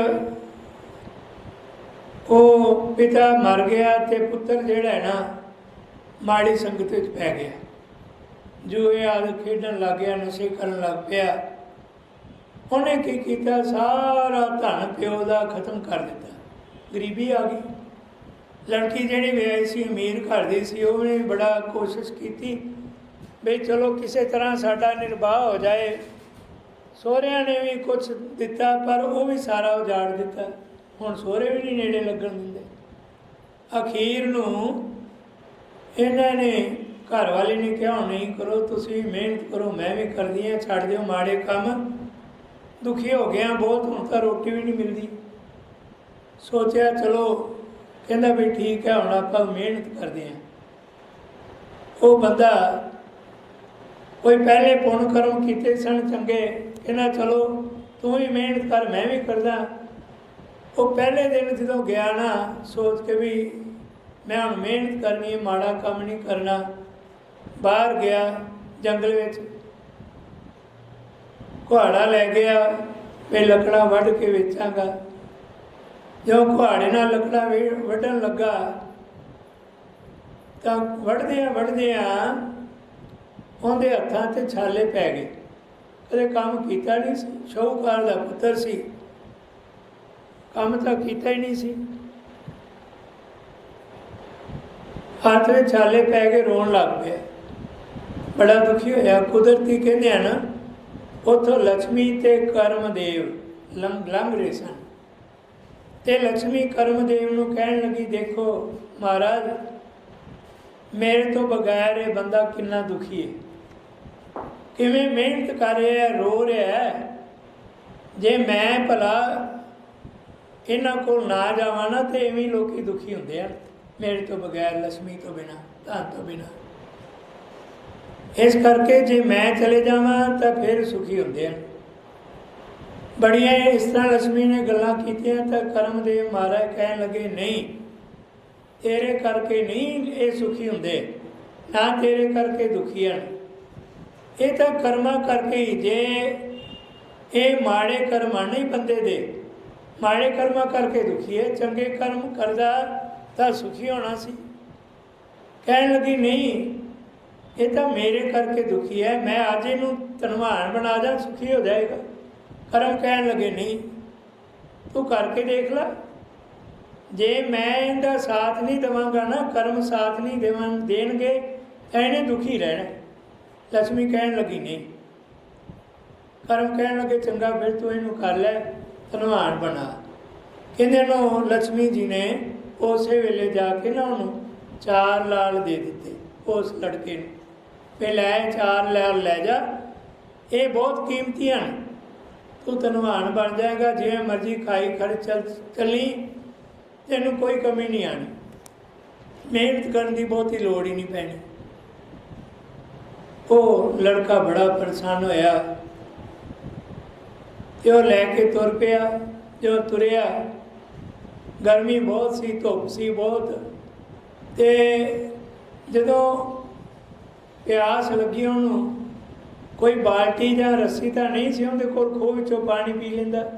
Speaker 1: ਉਹ ਪਿਤਾ ਮਰ ਗਿਆ ਤੇ ਪੁੱਤਰ ਜਿਹੜਾ ਹੈ ਨਾ, ਮਾੜੀ ਸੰਗਤ ਵਿੱਚ ਪੈ ਗਿਆ। ਜੂਏ ਆਦ ਖੇਡਣ ਲੱਗ ਗਿਆ, ਨਸ਼ੇ ਕਰਨ ਲੱਗ ਪਿਆ, ਉਹਨੇ ਕੀ ਕੀਤਾ? ਸਾਰਾ ਧਨ ਪਿਓ ਦਾ ਖਤਮ ਕਰ ਦਿੱਤਾ। ਗਰੀਬੀ ਆ ਗਈ। ਲੜਕੀ ਜਿਹੜੀ ਵਿਆਹੀ ਸੀ, ਅਮੀਰ ਘਰ ਦੀ ਸੀ, ਉਹਨੇ ਬੜਾ ਕੋਸ਼ਿਸ਼ ਕੀਤੀ ਵੀ ਚਲੋ ਕਿਸੇ ਤਰ੍ਹਾਂ ਸਾਡਾ ਨਿਰਵਾਹ ਹੋ ਜਾਏ। ਸਹੁਰਿਆਂ ਨੇ ਵੀ ਕੁਝ ਦਿੱਤਾ, ਪਰ ਉਹ ਵੀ ਸਾਰਾ ਉਜਾੜ ਦਿੱਤਾ। ਹੁਣ ਸਹੁਰੇ ਵੀ ਨਹੀਂ ਨੇੜੇ ਲੱਗਣ ਦਿੰਦੇ। ਅਖੀਰ ਨੂੰ ਇਹਨਾਂ ਨੇ ਘਰ ਵਾਲੇ ਨੇ ਕਿਹਾ, ਹੁਣ ਨਹੀਂ ਕਰੋ, ਤੁਸੀਂ ਮਿਹਨਤ ਕਰੋ, ਮੈਂ ਵੀ ਕਰਦੀ ਆ ਛੱਡ ਦਿਓ ਮਾੜੇ ਕੰਮ। ਦੁਖੀ ਹੋ ਗਿਆ ਬਹੁਤ, ਹੁਣ ਤਾਂ ਰੋਟੀ ਵੀ ਨਹੀਂ ਮਿਲਦੀ। ਸੋਚਿਆ, ਚਲੋ, ਕਹਿੰਦਾ ਵੀ ਠੀਕ ਹੈ, ਹੁਣ ਆਪਾਂ ਮਿਹਨਤ ਕਰਦੇ ਹਾਂ। ਉਹ ਬੰਦਾ ਕੋਈ ਪਹਿਲੇ ਪੁੰਨ ਕਰਮ ਕੀਤੇ ਸਨ ਚੰਗੇ, ਕਹਿੰਦਾ, ਚਲੋ, ਤੂੰ ਵੀ ਮਿਹਨਤ ਕਰ, ਮੈਂ ਵੀ ਕਰਦਾ। ਉਹ ਪਹਿਲੇ ਦਿਨ ਜਦੋਂ ਗਿਆ ਨਾ, ਸੋਚ ਕੇ ਵੀ ਮੈਂ ਹੁਣ ਮਿਹਨਤ ਕਰਨੀ ਹੈ, ਮਾੜਾ ਕੰਮ ਨਹੀਂ ਕਰਨਾ। ਬਾਹਰ ਗਿਆ ਜੰਗਲ ਵਿੱਚ। ਕੁਹਾੜਾ ਲੈ ਗਿਆ ਵੀ ਲੱਕੜਾਂ ਵੱਢ ਕੇ ਵੇਚਾਂਗਾ। ਜੋ ਕੁਹਾੜੇ ਨਾਲ ਲੱਕੜਾਂ ਵੇ- ਵੱਢਣ ਲੱਗਾ, ਤਾਂ ਵੱਢਦਿਆਂ ਵੱਢਦਿਆਂ ਉਹਦੇ ਹੱਥਾਂ ਤੇ ਛਾਲੇ ਪੈ ਗਏ। ਕਦੇ ਕੰਮ ਕੀਤਾ ਨਹੀਂ ਸੀ, ਸ਼ੌਹਕਾਰ ਦਾ ਪੁੱਤਰ ਸੀ। ਕੰਮ ਤਾਂ ਕੀਤਾ ਹੀ ਨਹੀਂ ਸੀ। ਹੱਥ ਵਿੱਚ ਛਾਲੇ ਪੈ ਕੇ ਰੋਣ ਲੱਗ ਪਿਆ। ਬੜਾ ਦੁਖੀ ਹੋਇਆ। ਕੁਦਰਤੀ ਕਹਿੰਦੇ ਆ ਨਾ, ਉਥੋਂ ਲక్ష్ਮੀ ਤੇ ਕਰਮਦੇਵ ਲੰਘ ਰਹੇ ਸਨ। ਤੇ ਲక్ష్ਮੀ ਕਰਮਦੇਵ ਨੂੰ ਕਹਿਣ ਲੱਗੀ, ਦੇਖੋ ਮਹਾਰਾਜ, ਮੇਰੇ ਤੋਂ ਬਗੈਰ ਇਹ ਬੰਦਾ ਕਿੰਨਾ ਦੁਖੀ ਹੈ। ਕਿਵੇਂ ਮਿਹਨਤ ਕਰ ਰਿਹਾ, ਰੋ ਰਿਹਾ ਜੇ ਮੈਂ ਭਲਾ ਇਹਨਾਂ ਕੋਲ ਨਾ ਜਾਵਾਂ ਨਾ, ਤੇ ਐਵੇਂ ਲੋਕੀ ਦੁਖੀ ਹੁੰਦੇ ਆ। ਮੇਰੇ ਤੋਂ ਬਗੈਰ ਲక్ష్ਮੀ ਤੋਂ ਬਿਨਾ ਤਾਂ ਤੋਂ ਬਿਨਾ। ਇਸ ਕਰਕੇ ਜੇ ਮੈਂ ਚਲੇ ਜਾਵਾਂ ਤਾਂ ਫਿਰ ਸੁਖੀ ਹੁੰਦੇ ਆ। ਬੜੀਆਂ ਇਸ ਤਰ੍ਹਾਂ ਲక్ష్ਮੀ ਨੇ ਗੱਲਾਂ ਕੀਤੀਆਂ ਤਾਂ ਕਰਮਦੇਵ ਮਹਾਰਾਜ ਕਹਿਣ ਲੱਗੇ, ਨਹੀਂ, ਤੇਰੇ ਕਰਕੇ ਨਹੀਂ ਇਹ ਸੁਖੀ ਹੁੰਦੇ, ਨਾ ਤੇਰੇ ਕਰਕੇ ਦੁਖੀ ਹਨ। ਇਹ ਤਾਂ ਕਰਮਾਂ ਕਰਕੇ ਹੀ, ਜੇ ਇਹ ਮਾੜੇ ਕਰਮ ਹਨ ਨਹੀਂ ਬੰਦੇ ਦੇ, ਮਾੜੇ ਕਰਮਾਂ ਕਰਕੇ ਦੁਖੀ ਹੈ, ਚੰਗੇ ਕਰਮ ਕਰਦਾ ਤਾਂ ਸੁਖੀ ਹੋਣਾ ਸੀ। ਕਹਿਣ ਲੱਗੀ, ਨਹੀਂ ਇਹ ਤਾਂ ਮੇਰੇ ਕਰਕੇ ਦੁਖੀ ਹੈ, ਮੈਂ ਅੱਜ ਇਹਨੂੰ ਤਨਵਾਨ ਬਣਾ ਜਾ, ਸੁਖੀ ਹੋ ਜਾਏਗਾ। ਕਰਮ ਕਹਿਣ ਲੱਗੇ, ਨਹੀਂ, ਤੂੰ ਕਰਕੇ ਦੇਖ ਲੈ। ਜੇ ਮੈਂ ਇਹਦਾ ਸਾਥ ਨਹੀਂ ਦਵਾਂਗਾ ਨਾ, ਕਰਮ ਸਾਥ ਨਹੀਂ ਦੇਵਾਂ, ਦੇਣਗੇ ਐਨੇ ਦੁਖੀ ਰਹਿਣਾ। ਲక్ష్ਮੀ ਕਹਿਣ ਲੱਗੀ, ਨਹੀਂ। ਕਰਮ ਕਹਿਣ ਲੱਗੇ, ਚੰਗਾ, ਫਿਰ ਤੂੰ ਇਹਨੂੰ ਕਰ ਲੈ, ਧਨਵਾਨ ਬਣਾ। ਕਹਿੰਦੇ ਨੂੰ ਲక్ష్ਮੀ ਜੀ ਨੇ, ਉਸੇ ਵੇਲੇ ਜਾ ਕੇ ਨਾ ਉਹਨੂੰ ਚਾਰ ਲਾਲ ਦੇ ਦਿੱਤੇ, ਉਸ ਲੜਕੇ ਨੂੰ। ਵੀ ਲੈ, ਚਾਰ ਲੈ ਲੈ ਜਾ। ਇਹ ਬਹੁਤ ਕੀਮਤੀ ਹਨ ਤੂੰ ਧਨਵਾਨ ਬਣ ਜਾਏਗਾ, ਜਿਵੇਂ ਮਰਜ਼ੀ ਖਾਈ, ਖੜ, ਚੱਲ, ਚੱਲੀ, ਤੈਨੂੰ ਕੋਈ ਕਮੀ ਨਹੀਂ ਆਣੀ ਮਿਹਨਤ ਕਰਨ ਦੀ ਬਹੁਤੀ ਲੋੜ ਹੀ ਨਹੀਂ ਪੈਣੀ। ਉਹ ਲੜਕਾ ਬੜਾ ਪਰੇਸ਼ਾਨ ਹੋਇਆ। ਤੇ ਉਹ ਲੈ ਕੇ ਤੁਰ ਪਿਆ। ਜੋ ਤੁਰਿਆ, ਗਰਮੀ ਬਹੁਤ ਸੀ, ਧੁੱਪ ਸੀ ਬਹੁਤ। ਤੇ ਜਦੋਂ ਪਿਆਸ ਲੱਗੀ ਉਹਨੂੰ। ਕੋਈ ਬਾਲਟੀ ਜਾਂ ਰੱਸੀ ਤਾਂ ਨਹੀਂ ਸੀ ਉਹਦੇ ਕੋਲ, ਖੋਹ ਵਿੱਚੋਂ ਪਾਣੀ ਪੀ ਲੈਂਦਾ।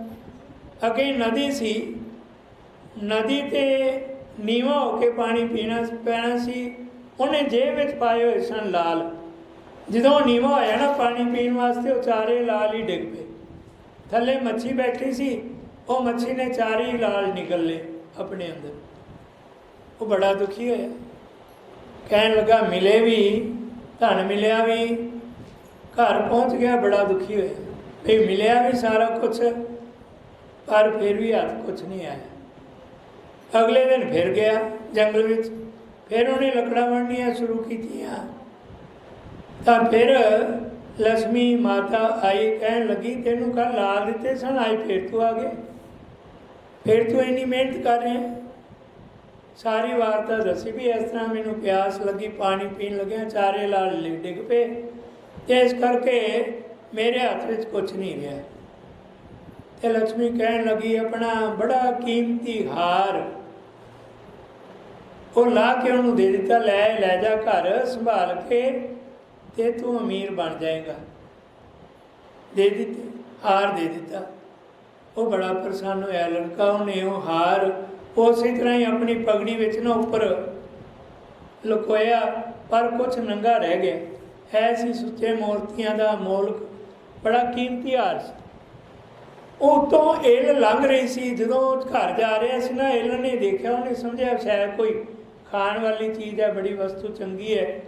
Speaker 1: ਅੱਗੇ ਨਦੀ ਸੀ। ਨਦੀ ਤੇ ਨੀਵਾ ਹੋ ਕੇ ਪਾਣੀ ਪੀਣਾ ਪੈਣਾ ਸੀ। ਉਹਨੇ ਜੇਬ ਵਿੱਚ ਪਾਏ ਹੋਏ ਸਨ ਲਾਲ। ਜਦੋਂ ਨੀਵਾ ਹੋਇਆ ਨਾ, ਪਾਣੀ ਪੀਣ ਵਾਸਤੇ ਉਹ ਚਾਰੇ ਲਾਲ ਹੀ ਡਿੱਗ ਪਏ। ਥੱਲੇ ਮੱਛੀ ਬੈਠੀ ਸੀ। ਉਹ ਮੱਛੀ ਨੇ ਚਾਰੇ ਹੀ ਲਾਲ ਨਿਕਲ ਲਏ ਆਪਣੇ ਅੰਦਰ। ਉਹ ਬੜਾ ਦੁਖੀ ਹੋਇਆ। ਕਹਿਣ ਲੱਗਾ, ਮਿਲੇ ਵੀ ਧਨ ਮਿਲਿਆ ਵੀ, ਘਰ ਪਹੁੰਚ ਗਿਆ, ਬੜਾ ਦੁਖੀ ਹੋਇਆ। ਵੀ ਮਿਲਿਆ ਵੀ ਸਾਰਾ ਕੁਝ ਪਰ ਫਿਰ ਵੀ ਹੱਥ ਕੁਝ ਨਹੀਂ ਆਇਆ। ਅਗਲੇ ਦਿਨ ਫਿਰ ਗਿਆ ਜੰਗਲ ਵਿੱਚ, ਫਿਰ ਉਹਨੇ ਲੱਕੜਾਂ ਵੰਡੀਆਂ ਸ਼ੁਰੂ ਕੀਤੀਆਂ। ਤਾਂ ਫਿਰ ਲక్ష్ਮੀ ਮਾਤਾ ਆਈ, ਕਹਿਣ ਲੱਗੀ, ਤੈਨੂੰ ਕੱਲ ਲਾ ਦਿੱਤੇ ਸਨ ਆਈ ਫਿਰ ਤੂੰ ਆ ਗਏ ਫਿਰ ਤੂੰ ਇੰਨੀ ਮਿਹਨਤ ਕਰ ਰਿਹਾ ਸਾਰੀ ਵਾਰਤਾ ਦੱਸੀ ਵੀ ਇਸ ਤਰ੍ਹਾਂ ਮੈਨੂੰ ਪਿਆਸ ਲੱਗੀ, ਪਾਣੀ ਪੀਣ ਲੱਗਿਆ ਚਾਰੇ ਲਾਲ ਡਿੱਗ ਪਏ ਤੇ ਇਸ ਕਰਕੇ ਮੇਰੇ ਹੱਥ ਵਿੱਚ ਕੁਝ ਨਹੀਂ ਰਿਹਾ। ਤੇ ਲక్ష్ਮੀ ਕਹਿਣ ਲੱਗੀ, ਆਪਣਾ ਬੜਾ ਕੀਮਤੀ ਹਾਰ, ਉਹ ਲਾ ਕੇ ਉਹਨੂੰ ਦੇ ਦਿੱਤਾ, ਲੈ ਲੈ ਜਾ ਘਰ, ਸੰਭਾਲ ਕੇ ਤੇ ਤੂੰ ਅਮੀਰ ਬਣ ਜਾਏਗਾ। ਦੇ ਦਿੱਤੇ, ਹਾਰ ਦੇ ਦਿੱਤਾ। ਉਹ ਬੜਾ ਪਰੇਸ਼ਾਨ ਹੋਇਆ, ਲੜਕਾ, ਉਹਨੇ ਉਹ ਹਾਰ ਉਸੇ ਤਰ੍ਹਾਂ ਹੀ ਆਪਣੀ ਪਗੜੀ ਵਿੱਚ ਨਾ ਉੱਪਰ ਲੁਕੋਇਆ, ਪਰ ਕੁਝ ਨੰਗਾ ਰਹਿ ਗਿਆ। ਹੈ ਸੀ ਸੁੱਚੇ ਮੂਰਤੀਆਂ ਦਾ ਮੋਲਕ ਬੜਾ ਕੀਮਤੀ ਹਾਰ ਸੀ। ਉਤੋਂ ਏਲ ਲੰਘ ਰਹੀ ਸੀ। ਜਦੋਂ ਉਹ ਘਰ ਜਾ ਰਿਹਾ ਸੀ ਨਾ, ਇਲ ਨੇ ਦੇਖਿਆ, ਉਹਨੇ ਸਮਝਿਆ, ਸ਼ਾਇਦ ਕੋਈ ਖਾਣ ਵਾਲੀ ਚੀਜ਼ ਹੈ, ਬੜੀ ਵਸਤੂ ਚੰਗੀ ਹੈ।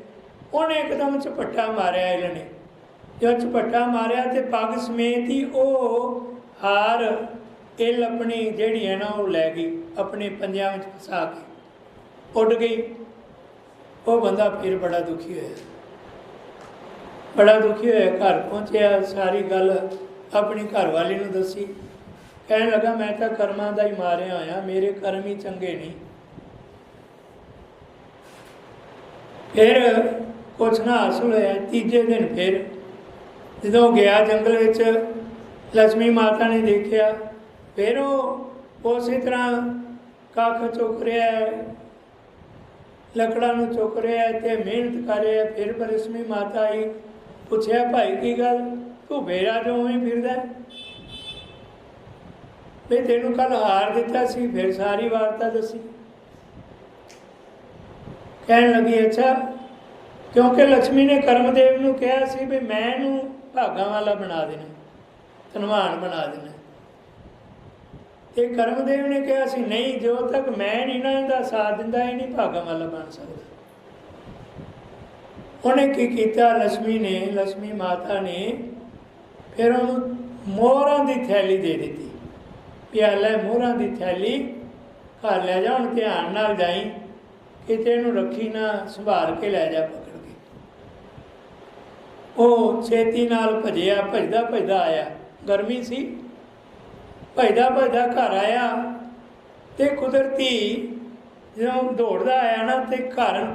Speaker 1: ਉਹਨੇ ਇੱਕਦਮ ਝਪੱਟਾ ਮਾਰਿਆ ਇਲ ਨੇ। ਜਦੋਂ ਝਪੱਟਾ ਮਾਰਿਆ ਤੇ ਪੱਗ ਸਮੇਤ ਹੀ ਉਹ ਹਾਰ ਇਲ ਆਪਣੀ ਜਿਹੜੀ ਹੈ ਨਾ ਉਹ ਲੈ ਗਈ, ਆਪਣੇ ਪੰਜਿਆਂ ਵਿੱਚ ਫਸਾ ਕੇ। ਉੱਡ ਗਈ। ਉਹ ਬੰਦਾ ਫਿਰ ਬੜਾ ਦੁਖੀ ਹੋਇਆ। ਬੜਾ ਦੁਖੀ ਹੋਇਆ, ਘਰ ਪਹੁੰਚਿਆ, ਸਾਰੀ ਗੱਲ ਆਪਣੀ ਘਰਵਾਲੀ ਨੂੰ ਦੱਸੀ। ਕਹਿਣ ਲੱਗਾ, ਮੈਂ ਤਾਂ ਕਰਮਾਂ ਦਾ ਹੀ ਮਾਰਿਆ ਹੋਇਆ, ਮੇਰੇ ਕਰਮ ਹੀ ਚੰਗੇ ਨਹੀਂ। ਫਿਰ ਕੁਛ ਨਾ ਹਾਸਲ ਹੋਇਆ। ਤੀਜੇ ਦਿਨ ਫਿਰ ਜਦੋਂ ਗਿਆ ਜੰਗਲ ਵਿੱਚ ਲక్ష్ਮੀ ਮਾਤਾ ਨੇ ਦੇਖਿਆ ਫਿਰ ਉਹ ਉਸੇ ਤਰ੍ਹਾਂ ਕੱਖ ਚੁੱਕ ਰਿਹਾ ਹੈ, ਲੱਕੜਾਂ ਨੂੰ ਚੁੱਕ ਰਿਹਾ ਹੈ ਤੇ ਮਿਹਨਤ ਕਰ ਰਿਹਾ ਫਿਰ ਬਲਸਮੀ ਮਾਤਾ ਆਈ ਪੁੱਛਿਆ ਭਾਈ ਕੀ ਗੱਲ? ਤੂੰ ਬੇਰਾ ਜੋ ਹੀ ਫਿਰਦਾ ਹੈ? ਤੈਨੂੰ ਕੱਲ ਹਾਰ ਦਿੱਤਾ ਸੀ ਫਿਰ ਸਾਰੀ ਵਾਰਤਾ ਦੱਸੀ। ਕਹਿਣ ਲੱਗੀ ਅੱਛਾ ਕਿਉਂਕਿ ਲక్ష్ਮੀ ਨੇ ਕਰਮਦੇਵ ਨੂੰ ਕਿਹਾ ਸੀ ਵੀ ਮੈਂ ਇਹਨੂੰ ਭਾਗਾਂ ਵਾਲਾ ਬਣਾ ਦੇਣਾ ਧਨਵਾਨ ਬਣਾ ਦੇਣਾ। ਇਹ ਕਰਮਦੇਵ ਨੇ ਕਿਹਾ ਸੀ, ਨਹੀਂ, ਜੋ ਤੱਕ ਮੈਂ ਨਹੀਂ ਨਾ ਇਹਦਾ ਸਾਥ ਦਿੰਦਾ, ਇਹ ਨਹੀਂ ਭਾਗਾ ਵਾਲਾ ਬਣ ਸਕਦਾ। ਉਹਨੇ ਕੀ ਕੀਤਾ? ਲక్ష్ਮੀ ਨੇ ਲక్ష్ਮੀ ਮਾਤਾ ਨੇ ਫਿਰ ਉਹਨੂੰ ਮੋਹਰਾਂ ਦੀ ਥੈਲੀ ਦੇ ਦਿੱਤੀ। ਪਿਆਲੇ ਮੋਹਰਾਂ ਦੀ ਥੈਲੀ, ਘਰ ਲੈ ਜਾ, ਹੁਣ ਧਿਆਨ ਨਾਲ ਜਾਈ, ਕਿਤੇ ਇਹਨੂੰ ਰੱਖੀ ਨਾ, ਸੰਭਾਲ ਕੇ ਲੈ ਜਾ ਪਕੜ ਕੇ। ਉਹ ਛੇਤੀ ਨਾਲ ਭਜਿਆ ਭਜਦਾ ਭਜਦਾ ਆਇਆ। ਗਰਮੀ ਸੀ। ਭਜਦਾ ਭਜਦਾ ਘਰ ਆਇਆ ਤੇ ਕੁਦਰਤੀ ਜਦੋਂ ਦੌੜਦਾ ਆਇਆ ਨਾ ਤੇ ਘਰ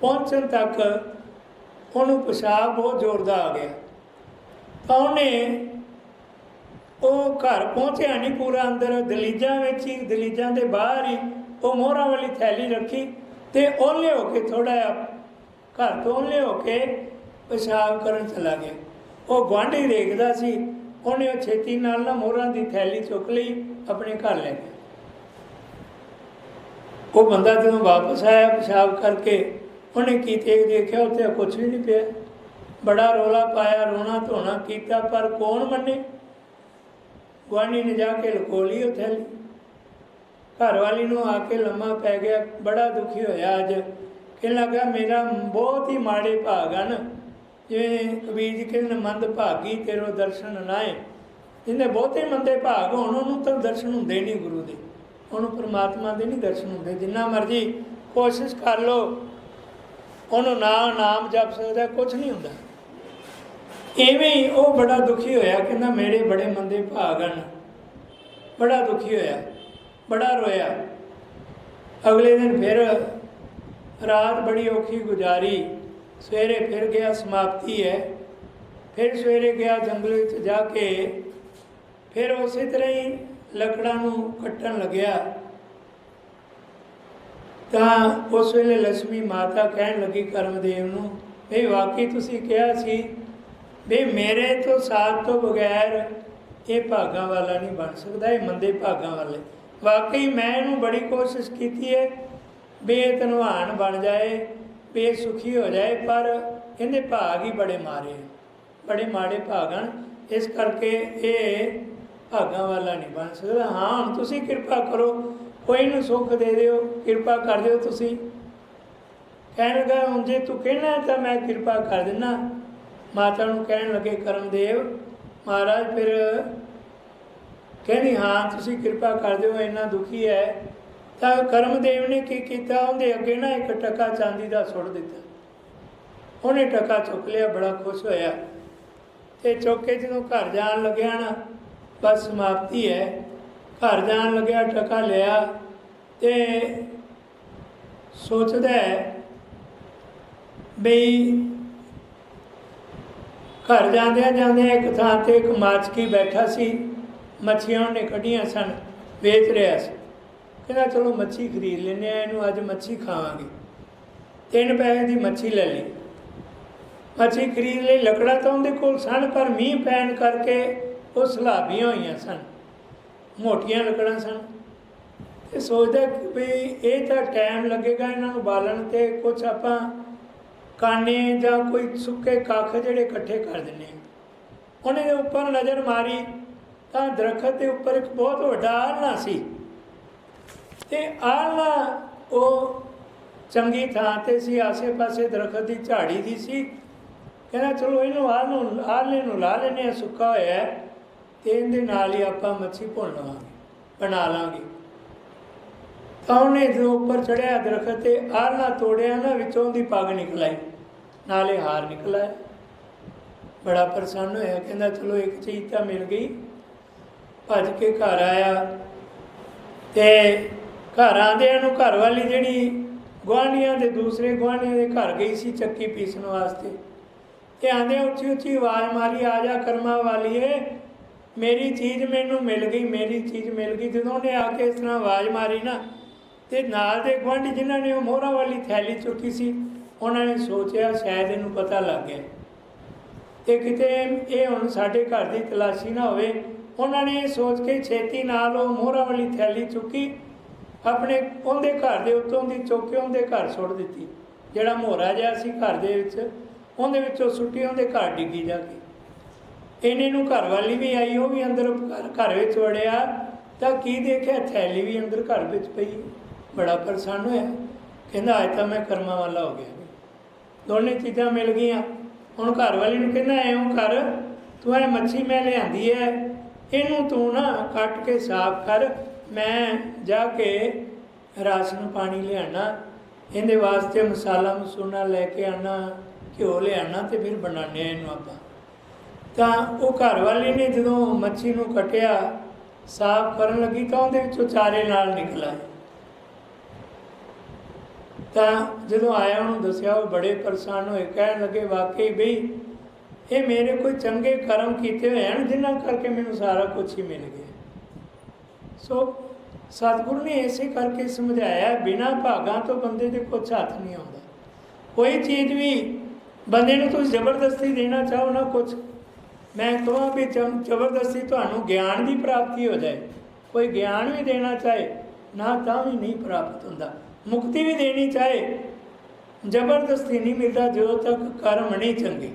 Speaker 1: ਪਹੁੰਚਣ ਤੱਕ ਉਹਨੂੰ ਪਿਸ਼ਾਬ ਬਹੁਤ ਜ਼ੋਰ ਦਾ ਆ ਗਿਆ। ਤਾਂ ਉਹਨੇ ਉਹ ਘਰ ਪਹੁੰਚਿਆ ਨਹੀਂ ਪੂਰਾ ਅੰਦਰ, ਦਲੀਜਾਂ ਵਿੱਚ ਹੀ, ਦਲੀਜਾਂ ਦੇ ਬਾਹਰ ਹੀ ਉਹ ਮੋਹਰਾਂ ਵਾਲੀ ਥੈਲੀ ਰੱਖੀ ਤੇ ਉਹਲੇ ਹੋ ਕੇ ਥੋੜਾ ਜਿਹਾ ਘਰ ਤੋਂ ਉਹਲੇ ਹੋ ਕੇ ਪਿਸ਼ਾਬ ਕਰਨ ਚਲਾ ਗਿਆ। ਉਹ ਗੁਆਂਢੀ ਦੇਖਦਾ ਸੀ ਉਹਨੇ ਉਹ ਛੇਤੀ ਨਾਲ ਨਾ ਮੋਹਰਾਂ ਦੀ ਥੈਲੀ ਚੁੱਕ ਲਈ, ਆਪਣੇ ਘਰ ਲੈ ਗਿਆ ਉਹ ਬੰਦਾ ਜਦੋਂ ਵਾਪਸ ਆਇਆ, ਪਿਸ਼ਾਬ ਕਰਕੇ, ਉਹਨੇ ਕੀਤੇ ਦੇਖਿਆ, ਉੱਥੇ ਕੁਝ ਵੀ ਨਹੀਂ ਪਿਆ। ਬੜਾ ਰੋਲਾ ਪਾਇਆ, ਰੋਣਾ ਧੋਣਾ ਕੀਤਾ, ਪਰ ਕੌਣ ਮੰਨੇ? ਗੁਆਂਢੀ ਨੇ ਜਾ ਕੇ ਲਕੋ ਲਈ ਉਹ ਥੈਲੀ। ਘਰ ਵਾਲੀ ਨੂੰ ਆ ਕੇ ਲੰਮਾ ਪੈ ਗਿਆ। ਬੜਾ ਦੁਖੀ ਹੋਇਆ ਅੱਜ। ਕਹਿਣ ਲੱਗਾ ਮੇਰਾ ਬਹੁਤ ਹੀ ਮਾੜੇ ਭਾਗ ਹਨ ਜਿਵੇਂ ਕਬੀਰ ਜੀ ਕਹਿੰਦੇ ਨੇ, ਮੰਦ ਭਾਗੀ ਤੇਰੋ ਦਰਸ਼ਨ ਨਾਏ ਜਿੰਨੇ ਬਹੁਤੇ ਮੰਦੇ ਭਾਗ ਹੋਣ ਉਹਨੂੰ ਤਾਂ ਦਰਸ਼ਨ ਹੁੰਦੇ ਨਹੀਂ ਗੁਰੂ ਦੇ। ਉਹਨੂੰ ਪਰਮਾਤਮਾ ਦੇ ਨਹੀਂ ਦਰਸ਼ਨ ਹੁੰਦੇ। ਜਿੰਨਾ ਮਰਜ਼ੀ ਕੋਸ਼ਿਸ਼ ਕਰ ਲੋ ਉਹਨੂੰ ਨਾ ਨਾਮ ਜਪ ਸਕਦਾ ਕੁਝ ਨਹੀਂ ਹੁੰਦਾ। ਐਵੇਂ ਹੀ ਉਹ ਬੜਾ ਦੁਖੀ ਹੋਇਆ ਕਹਿੰਦਾ ਮੇਰੇ ਬੜੇ ਮੰਦੇ ਭਾਗ ਹਨ। ਬੜਾ ਦੁਖੀ ਹੋਇਆ ਬੜਾ ਰੋਇਆ। ਅਗਲੇ ਦਿਨ ਫਿਰ ਰਾਤ ਬੜੀ ਔਖੀ ਗੁਜ਼ਾਰੀ। ਸਵੇਰੇ ਫਿਰ ਗਿਆ, ਸਮਾਪਤੀ ਹੈ। ਫਿਰ ਸਵੇਰੇ ਗਿਆ ਜੰਗਲ ਵਿੱਚ ਜਾ ਕੇ, ਫਿਰ ਉਸੇ ਤਰ੍ਹਾਂ ਹੀ ਲੱਕੜਾਂ ਨੂੰ ਕੱਟਣ ਲੱਗਿਆ। ਤਾਂ ਉਸ ਵੇਲੇ ਲక్ష్ਮੀ ਮਾਤਾ ਕਹਿਣ ਲੱਗੀ ਕਰਮਦੇਵ ਨੂੰ ਇਹ ਵਾਕਈ ਤੁਸੀਂ ਕਿਹਾ ਸੀ ਵੀ ਮੇਰੇ ਤੋਂ ਸਾਥ ਤੋਂ ਬਗੈਰ ਇਹ ਭਾਗਾਂ ਵਾਲਾ ਨਹੀਂ ਬਣ ਸਕਦਾ, ਇਹ ਮੰਦੇ ਭਾਗਾਂ ਵਾਲੇ। ਵਾਕਈ ਮੈਂ ਇਹਨੂੰ ਬੜੀ ਕੋਸ਼ਿਸ਼ ਕੀਤੀ ਹੈ ਵੀ ਇਹ ਧਨਵਾਨ ਬਣ ਜਾਏ। ਵੀ ਸੁਖੀ ਹੋ ਜਾਏ, ਪਰ ਇਹਦੇ ਭਾਗ ਹੀ ਬੜੇ ਮਾਰੇ। ਬੜੇ ਮਾੜੇ ਭਾਗ ਹਨ। ਇਸ ਕਰਕੇ ਇਹ ਭਾਗਾਂ ਵਾਲਾ ਨਹੀਂ ਬਣ ਸਕਦਾ। ਹਾਂ, ਹੁਣ ਤੁਸੀਂ ਕਿਰਪਾ ਕਰੋ। ਕੋਈ ਨੂੰ ਸੁੱਖ ਦੇ ਦਿਓ। ਕਿਰਪਾ ਕਰ ਦਿਓ ਤੁਸੀਂ। ਕਹਿਣ ਲੱਗਾ, ਹੁਣ ਜੇ ਤੂੰ ਕਹਿਣਾ ਤਾਂ ਮੈਂ ਕਿਰਪਾ ਕਰ ਦਿੰਦਾ ਮਾਤਾ ਨੂੰ ਕਹਿਣ ਲੱਗੇ, ਕਰਮਦੇਵ, ਮਹਾਰਾਜ, ਫਿਰ ਕਹਿੰਦੀ, ਹਾਂ, ਤੁਸੀਂ ਕਿਰਪਾ ਕਰ ਦਿਓ। ਇੰਨਾ ਦੁਖੀ ਹੈ। ਤਾਂ ਕਰਮਦੇਵ ਨੇ ਕੀ ਕੀਤਾ, ਉਹਦੇ ਅੱਗੇ ਨਾ ਇੱਕ ਟਕਾ ਚਾਂਦੀ ਦਾ ਸੁੱਟ ਦਿੱਤਾ। ਉਹਨੇ ਟਕਾ ਚੁੱਕ ਲਿਆ, ਬੜਾ ਖੁਸ਼ ਹੋਇਆ। ਤੇ ਚੁੱਕ ਕੇ ਜਦੋਂ ਘਰ ਜਾਣ ਲੱਗਿਆ ਨਾ, ਬਸ ਸਮਾਪਤੀ ਹੈ। ਘਰ ਜਾਣ ਲੱਗਿਆ, ਟਕਾ ਲਿਆ ਤੇ ਸੋਚਦਾ ਹੈ ਬਈ ਘਰ ਜਾਂਦਿਆਂ ਜਾਂਦਿਆਂ ਇੱਕ ਥਾਂ ਤੇ ਇੱਕ ਮਾਚਕੀ ਬੈਠਾ ਸੀ, ਮੱਛੀਆਂ ਉਹਨੇ ਕੱਢੀਆਂ ਸਨ, ਵੇਚ ਰਿਹਾ ਸੀ। ਕਹਿੰਦਾ ਚਲੋ ਮੱਛੀ ਖਰੀਦ ਲੈਂਦੇ ਆ, ਇਹਨੂੰ ਅੱਜ ਮੱਛੀ ਖਾਵਾਂਗੇ। ਤਿੰਨ ਪੈਸੇ ਦੀ ਮੱਛੀ ਲੈ ਲਈ। ਮੱਛੀ ਖਰੀਦ ਲਈ, ਲੱਕੜਾਂ ਤਾਂ ਉਹਦੇ ਕੋਲ ਸਨ, ਪਰ ਮੀਂਹ ਪੈਣ ਕਰਕੇ ਉਹ ਸਲਾਬੀਆਂ ਹੋਈਆਂ ਸਨ। ਮੋਟੀਆਂ ਲੱਕੜਾਂ ਸਨ। ਤੇ ਸੋਚਦਾ ਕਿ ਵੀ ਇਹ ਤਾਂ ਟਾਈਮ ਲੱਗੇਗਾ ਇਹਨਾਂ ਨੂੰ ਬਾਲਣ ਤੇ ਕੁਝ ਆਪਾਂ ਕਾਨੇ ਜਾਂ ਕੋਈ ਸੁੱਕੇ ਕੱਖ ਜਿਹੜੇ ਇਕੱਠੇ ਕਰ ਦਿੰਨੇ ਆ। ਉਹਨੇ ਦੇ ਉੱਪਰ ਨਜ਼ਰ ਮਾਰੀ ਤਾਂ ਦਰਖਤ ਦੇ ਉੱਪਰ ਇੱਕ ਬਹੁਤ ਵੱਡਾ ਆਲਣਾ ਸੀ। ਤੇ ਆਲਣਾ ਉਹ ਚੰਗੀ ਥਾਂ ਤੇ ਸੀ ਆਸੇ-ਪਾਸੇ ਦਰਖਤ ਦੀ ਝਾੜੀ ਦੀ ਸੀ। ਕਹਿੰਦਾ ਚਲੋ ਇਹਨੂੰ ਆਲ ਨੂੰ ਆਲਣੇ ਨੂੰ ਲਾ ਲੈਨੇ ਆ ਸੁੱਕਾ ਹੋਇਆ ਹੈ, ਤੇ ਇਹਦੇ ਨਾਲ ਹੀ ਆਪਾਂ ਮੱਛੀ ਭੁੰਨ ਲਵਾਂਗੇ ਬਣਾ ਲਾਂਗੇ। ਤਾਂ ਉਹਨੇ ਜਦੋਂ ਉੱਪਰ ਚੜਿਆ ਦਰਖਤ ਤੇ ਆਰਨਾ ਤੋੜਿਆ ਨਾ ਵਿੱਚੋਂ ਦੀ ਪੱਗ ਨਿਕਲ ਆਈ ਨਾਲੇ ਹਾਰ ਨਿਕਲ ਆਇਆ। ਬੜਾ ਪ੍ਰਸੰਨ ਹੋਇਆ ਕਹਿੰਦਾ ਚਲੋ ਇੱਕ ਚੀਜ਼ ਤਾਂ ਮਿਲ ਗਈ ਭੱਜ ਕੇ ਘਰ ਆਇਆ ਤੇ ਘਰ ਆਂਦਿਆਂ ਨੂੰ ਘਰ ਵਾਲੀ ਜਿਹੜੀ ਗੁਆਂਢੀਆਂ ਦੇ ਦੂਸਰੇ ਗੁਆਂਢੀਆਂ ਦੇ ਘਰ ਗਈ ਸੀ ਚੱਕੀ ਪੀਸਣ ਵਾਸਤੇ। ਤੇ ਆਂਦੇ ਉੱਚੀ ਉੱਚੀ ਆਵਾਜ਼ ਮਾਰੀ, ਆ ਜਾ ਕਰਮਾ ਵਾਲੀਏ, ਮੇਰੀ ਚੀਜ਼ ਮੈਨੂੰ ਮਿਲ ਗਈ, ਮੇਰੀ ਚੀਜ਼ ਮਿਲ ਗਈ। ਜਦੋਂ ਉਹਨੇ ਆ ਕੇ ਇਸ ਤਰ੍ਹਾਂ ਆਵਾਜ਼ ਮਾਰੀ ਨਾ, ਤੇ ਨਾਲ ਦੇ ਗੁਆਂਢੀ ਜਿਨ੍ਹਾਂ ਨੇ ਉਹ ਮੋਹਰਾਂ ਵਾਲੀ ਥੈਲੀ ਚੁੱਕੀ ਸੀ, ਉਹਨਾਂ ਨੇ ਸੋਚਿਆ ਸ਼ਾਇਦ ਇਹਨੂੰ ਪਤਾ ਲੱਗ ਗਿਆ। ਤੇ ਕਿਤੇ ਇਹ ਹੁਣ ਸਾਡੇ ਘਰ ਦੀ ਤਲਾਸ਼ੀ ਨਾ ਹੋਵੇ, ਉਹਨਾਂ ਨੇ ਇਹ ਸੋਚ ਕੇ ਛੇਤੀ ਨਾਲ ਉਹ ਮੋਹਰਾਂ ਵਾਲੀ ਥੈਲੀ ਚੁੱਕੀ ਆਪਣੇ ਉਹਦੇ ਘਰ ਦੇ ਉੱਤੋਂ ਦੀ ਚੁੱਕ ਕੇ ਉਹਦੇ ਘਰ ਸੁੱਟ ਦਿੱਤੀ। ਜਿਹੜਾ ਮੋਹਰਾ ਜਿਹਾ ਸੀ ਘਰ ਦੇ ਵਿੱਚ, ਉਹਦੇ ਵਿੱਚੋਂ ਸੁੱਟੀ, ਉਹਦੇ ਘਰ ਡਿੱਗੀ ਜਾ ਕੇ। ਇਹਨੇ ਨੂੰ ਘਰ ਵਾਲੀ ਵੀ ਆਈ, ਉਹ ਵੀ ਅੰਦਰ ਘਰ- ਵਿੱਚ ਵੜਿਆ। ਤਾਂ ਕੀ ਦੇਖਿਆ, ਥੈਲੀ ਵੀ ਅੰਦਰ ਘਰ ਵਿੱਚ ਪਈ। ਬੜਾ ਪਰੇਸ਼ਾਨ ਹੋਇਆ। ਕਹਿੰਦਾ, ਅੱਜ ਤਾਂ ਮੈਂ ਕਰਮਾਂ ਵਾਲਾ ਹੋ ਗਿਆ। ਦੋਨੇ ਚੀਜ਼ਾਂ ਮਿਲ ਗਈਆਂ। ਹੁਣ ਘਰ ਵਾਲੀ ਨੂੰ ਕਹਿੰਦਾ, ਐਂ ਕਰ, ਤੂੰ ਇਹ ਮੱਛੀ ਮੈਂ ਲਿਆਂਦੀ ਹੈ ਇਹਨੂੰ ਤੂੰ ਨਾ ਕੱਟ ਕੇ ਸਾਫ਼ ਕਰ। ਮੈਂ ਜਾ ਕੇ ਰਾਸ਼ਨ ਪਾਣੀ ਲਿਆਣਾ, ਇਹਦੇ ਵਾਸਤੇ ਮਸਾਲਾ ਮਸੂਨਾ ਲੈ ਕੇ ਆਣਾ, ਘਿਓ ਲਿਆਣਾ ਤੇ ਫਿਰ ਬਣਾਉਂਦੇ ਆ ਇਹਨੂੰ ਆਪਾਂ। ਤਾਂ ਉਹ ਘਰ ਵਾਲੀ ਨੇ ਜਦੋਂ ਮੱਛੀ ਨੂੰ ਕਟਿਆ, ਸਾਫ਼ ਕਰਨ ਲੱਗੀ ਤਾਂ ਉਹਦੇ ਵਿੱਚੋਂ ਚਾਰੇ ਨਾਲ ਨਿਕਲ ਆਏ। ਤਾਂ ਜਦੋਂ ਆਇਆ, ਉਹਨੂੰ ਦੱਸਿਆ, ਉਹ ਬੜੇ ਪਰੇਸ਼ਾਨ ਹੋਏ, ਕਹਿਣ ਲੱਗੇ, ਵਾਕਈ ਬਈ, ਇਹ ਮੇਰੇ ਕੋਈ ਚੰਗੇ ਕਰਮ ਕੀਤੇ ਹੋਏ ਹਨ, ਜਿਨ੍ਹਾਂ ਕਰਕੇ ਮੈਨੂੰ ਸਾਰਾ ਕੁਝ ਹੀ ਮਿਲ ਗਿਆ। ਸੋ ਸਤਿਗੁਰੂ ਨੇ ਇਸੇ ਕਰਕੇ ਸਮਝਾਇਆ, ਬਿਨਾ ਭਾਗਾਂ ਤੋਂ ਬੰਦੇ ਦੇ ਕੁਝ ਹੱਥ ਨਹੀਂ ਆਉਂਦਾ। ਕੋਈ ਚੀਜ਼ ਵੀ ਬੰਦੇ ਨੂੰ ਤੁਸੀਂ ਜ਼ਬਰਦਸਤੀ ਦੇਣਾ ਚਾਹੋ ਨਾ ਕੁਝ ਮੈਂ ਕਹਾਂ ਵੀ ਜਮ- ਜ਼ਬਰਦਸਤੀ ਤੁਹਾਨੂੰ ਗਿਆਨ ਦੀ ਪ੍ਰਾਪਤੀ ਹੋ ਜਾਏ। ਕੋਈ ਗਿਆਨ ਵੀ ਦੇਣਾ ਚਾਹੇ, ਨਾ ਤਾਂ ਵੀ ਨਹੀਂ ਪ੍ਰਾਪਤ ਹੁੰਦਾ। ਮੁਕਤੀ ਵੀ ਦੇਣੀ ਚਾਹੇ, ਜ਼ਬਰਦਸਤੀ ਨਹੀਂ ਮਿਲਦਾ ਜਦੋਂ ਤੱਕ ਕਰਮ ਨਹੀਂ ਚੰਗੇ।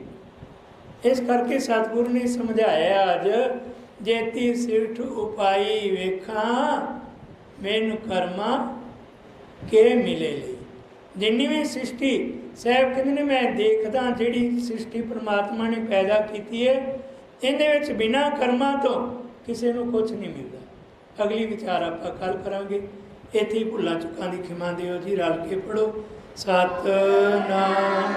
Speaker 1: ਇਸ ਕਰਕੇ ਸਤਿਗੁਰੂ ਨੇ ਸਮਝਾਇਆ ਅੱਜ ਜੇਤੀ ਸਿਰਠ ਉਪਾਈ ਵੇਖਾਂ, ਮੈਨੂੰ ਕਰਮਾ ਕੇ ਮਿਲੇ ਲਈ। ਜਿੰਨੀ ਵੀ ਸ੍ਰਿਸ਼ਟੀ ਸਾਹਿਬ ਕਹਿੰਦੇ ਨੇ, ਮੈਂ ਦੇਖਦਾ ਜਿਹੜੀ ਸ੍ਰਿਸ਼ਟੀ ਪ੍ਰਮਾਤਮਾ ਨੇ ਪੈਦਾ ਕੀਤੀ ਹੈ ਇਹਦੇ ਵਿੱਚ ਬਿਨਾ ਕਰਮਾਂ ਤੋਂ ਕਿਸੇ ਨੂੰ ਕੁਝ ਨਹੀਂ ਮਿਲਦਾ। ਅਗਲੀ ਵਿਚਾਰ ਆਪਾਂ ਕੱਲ ਕਰਾਂਗੇ। ਇੱਥੇ ਭੁੱਲਾਂ ਚੁੱਕਾਂ ਦੀ ਖਿਮਾ ਦਿਓ ਜੀ, ਰਲ ਕੇ ਪੜੋ ਸਤਨਾਮ।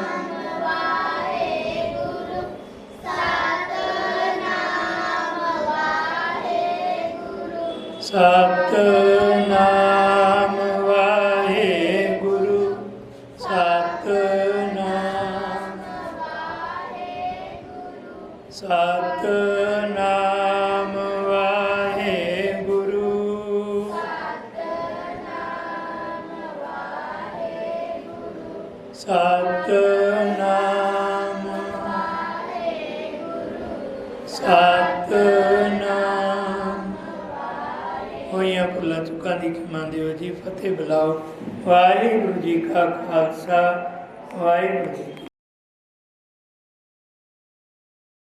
Speaker 1: ਸਤਨਾਮ ਜੀ ਬੁਲਾਓ ਵਾਹਿਗੁਰੂ ਜੀ ਕਾ ਖਾਲਸਾ ਵਾਹਿਗੁਰੂ ਜੀ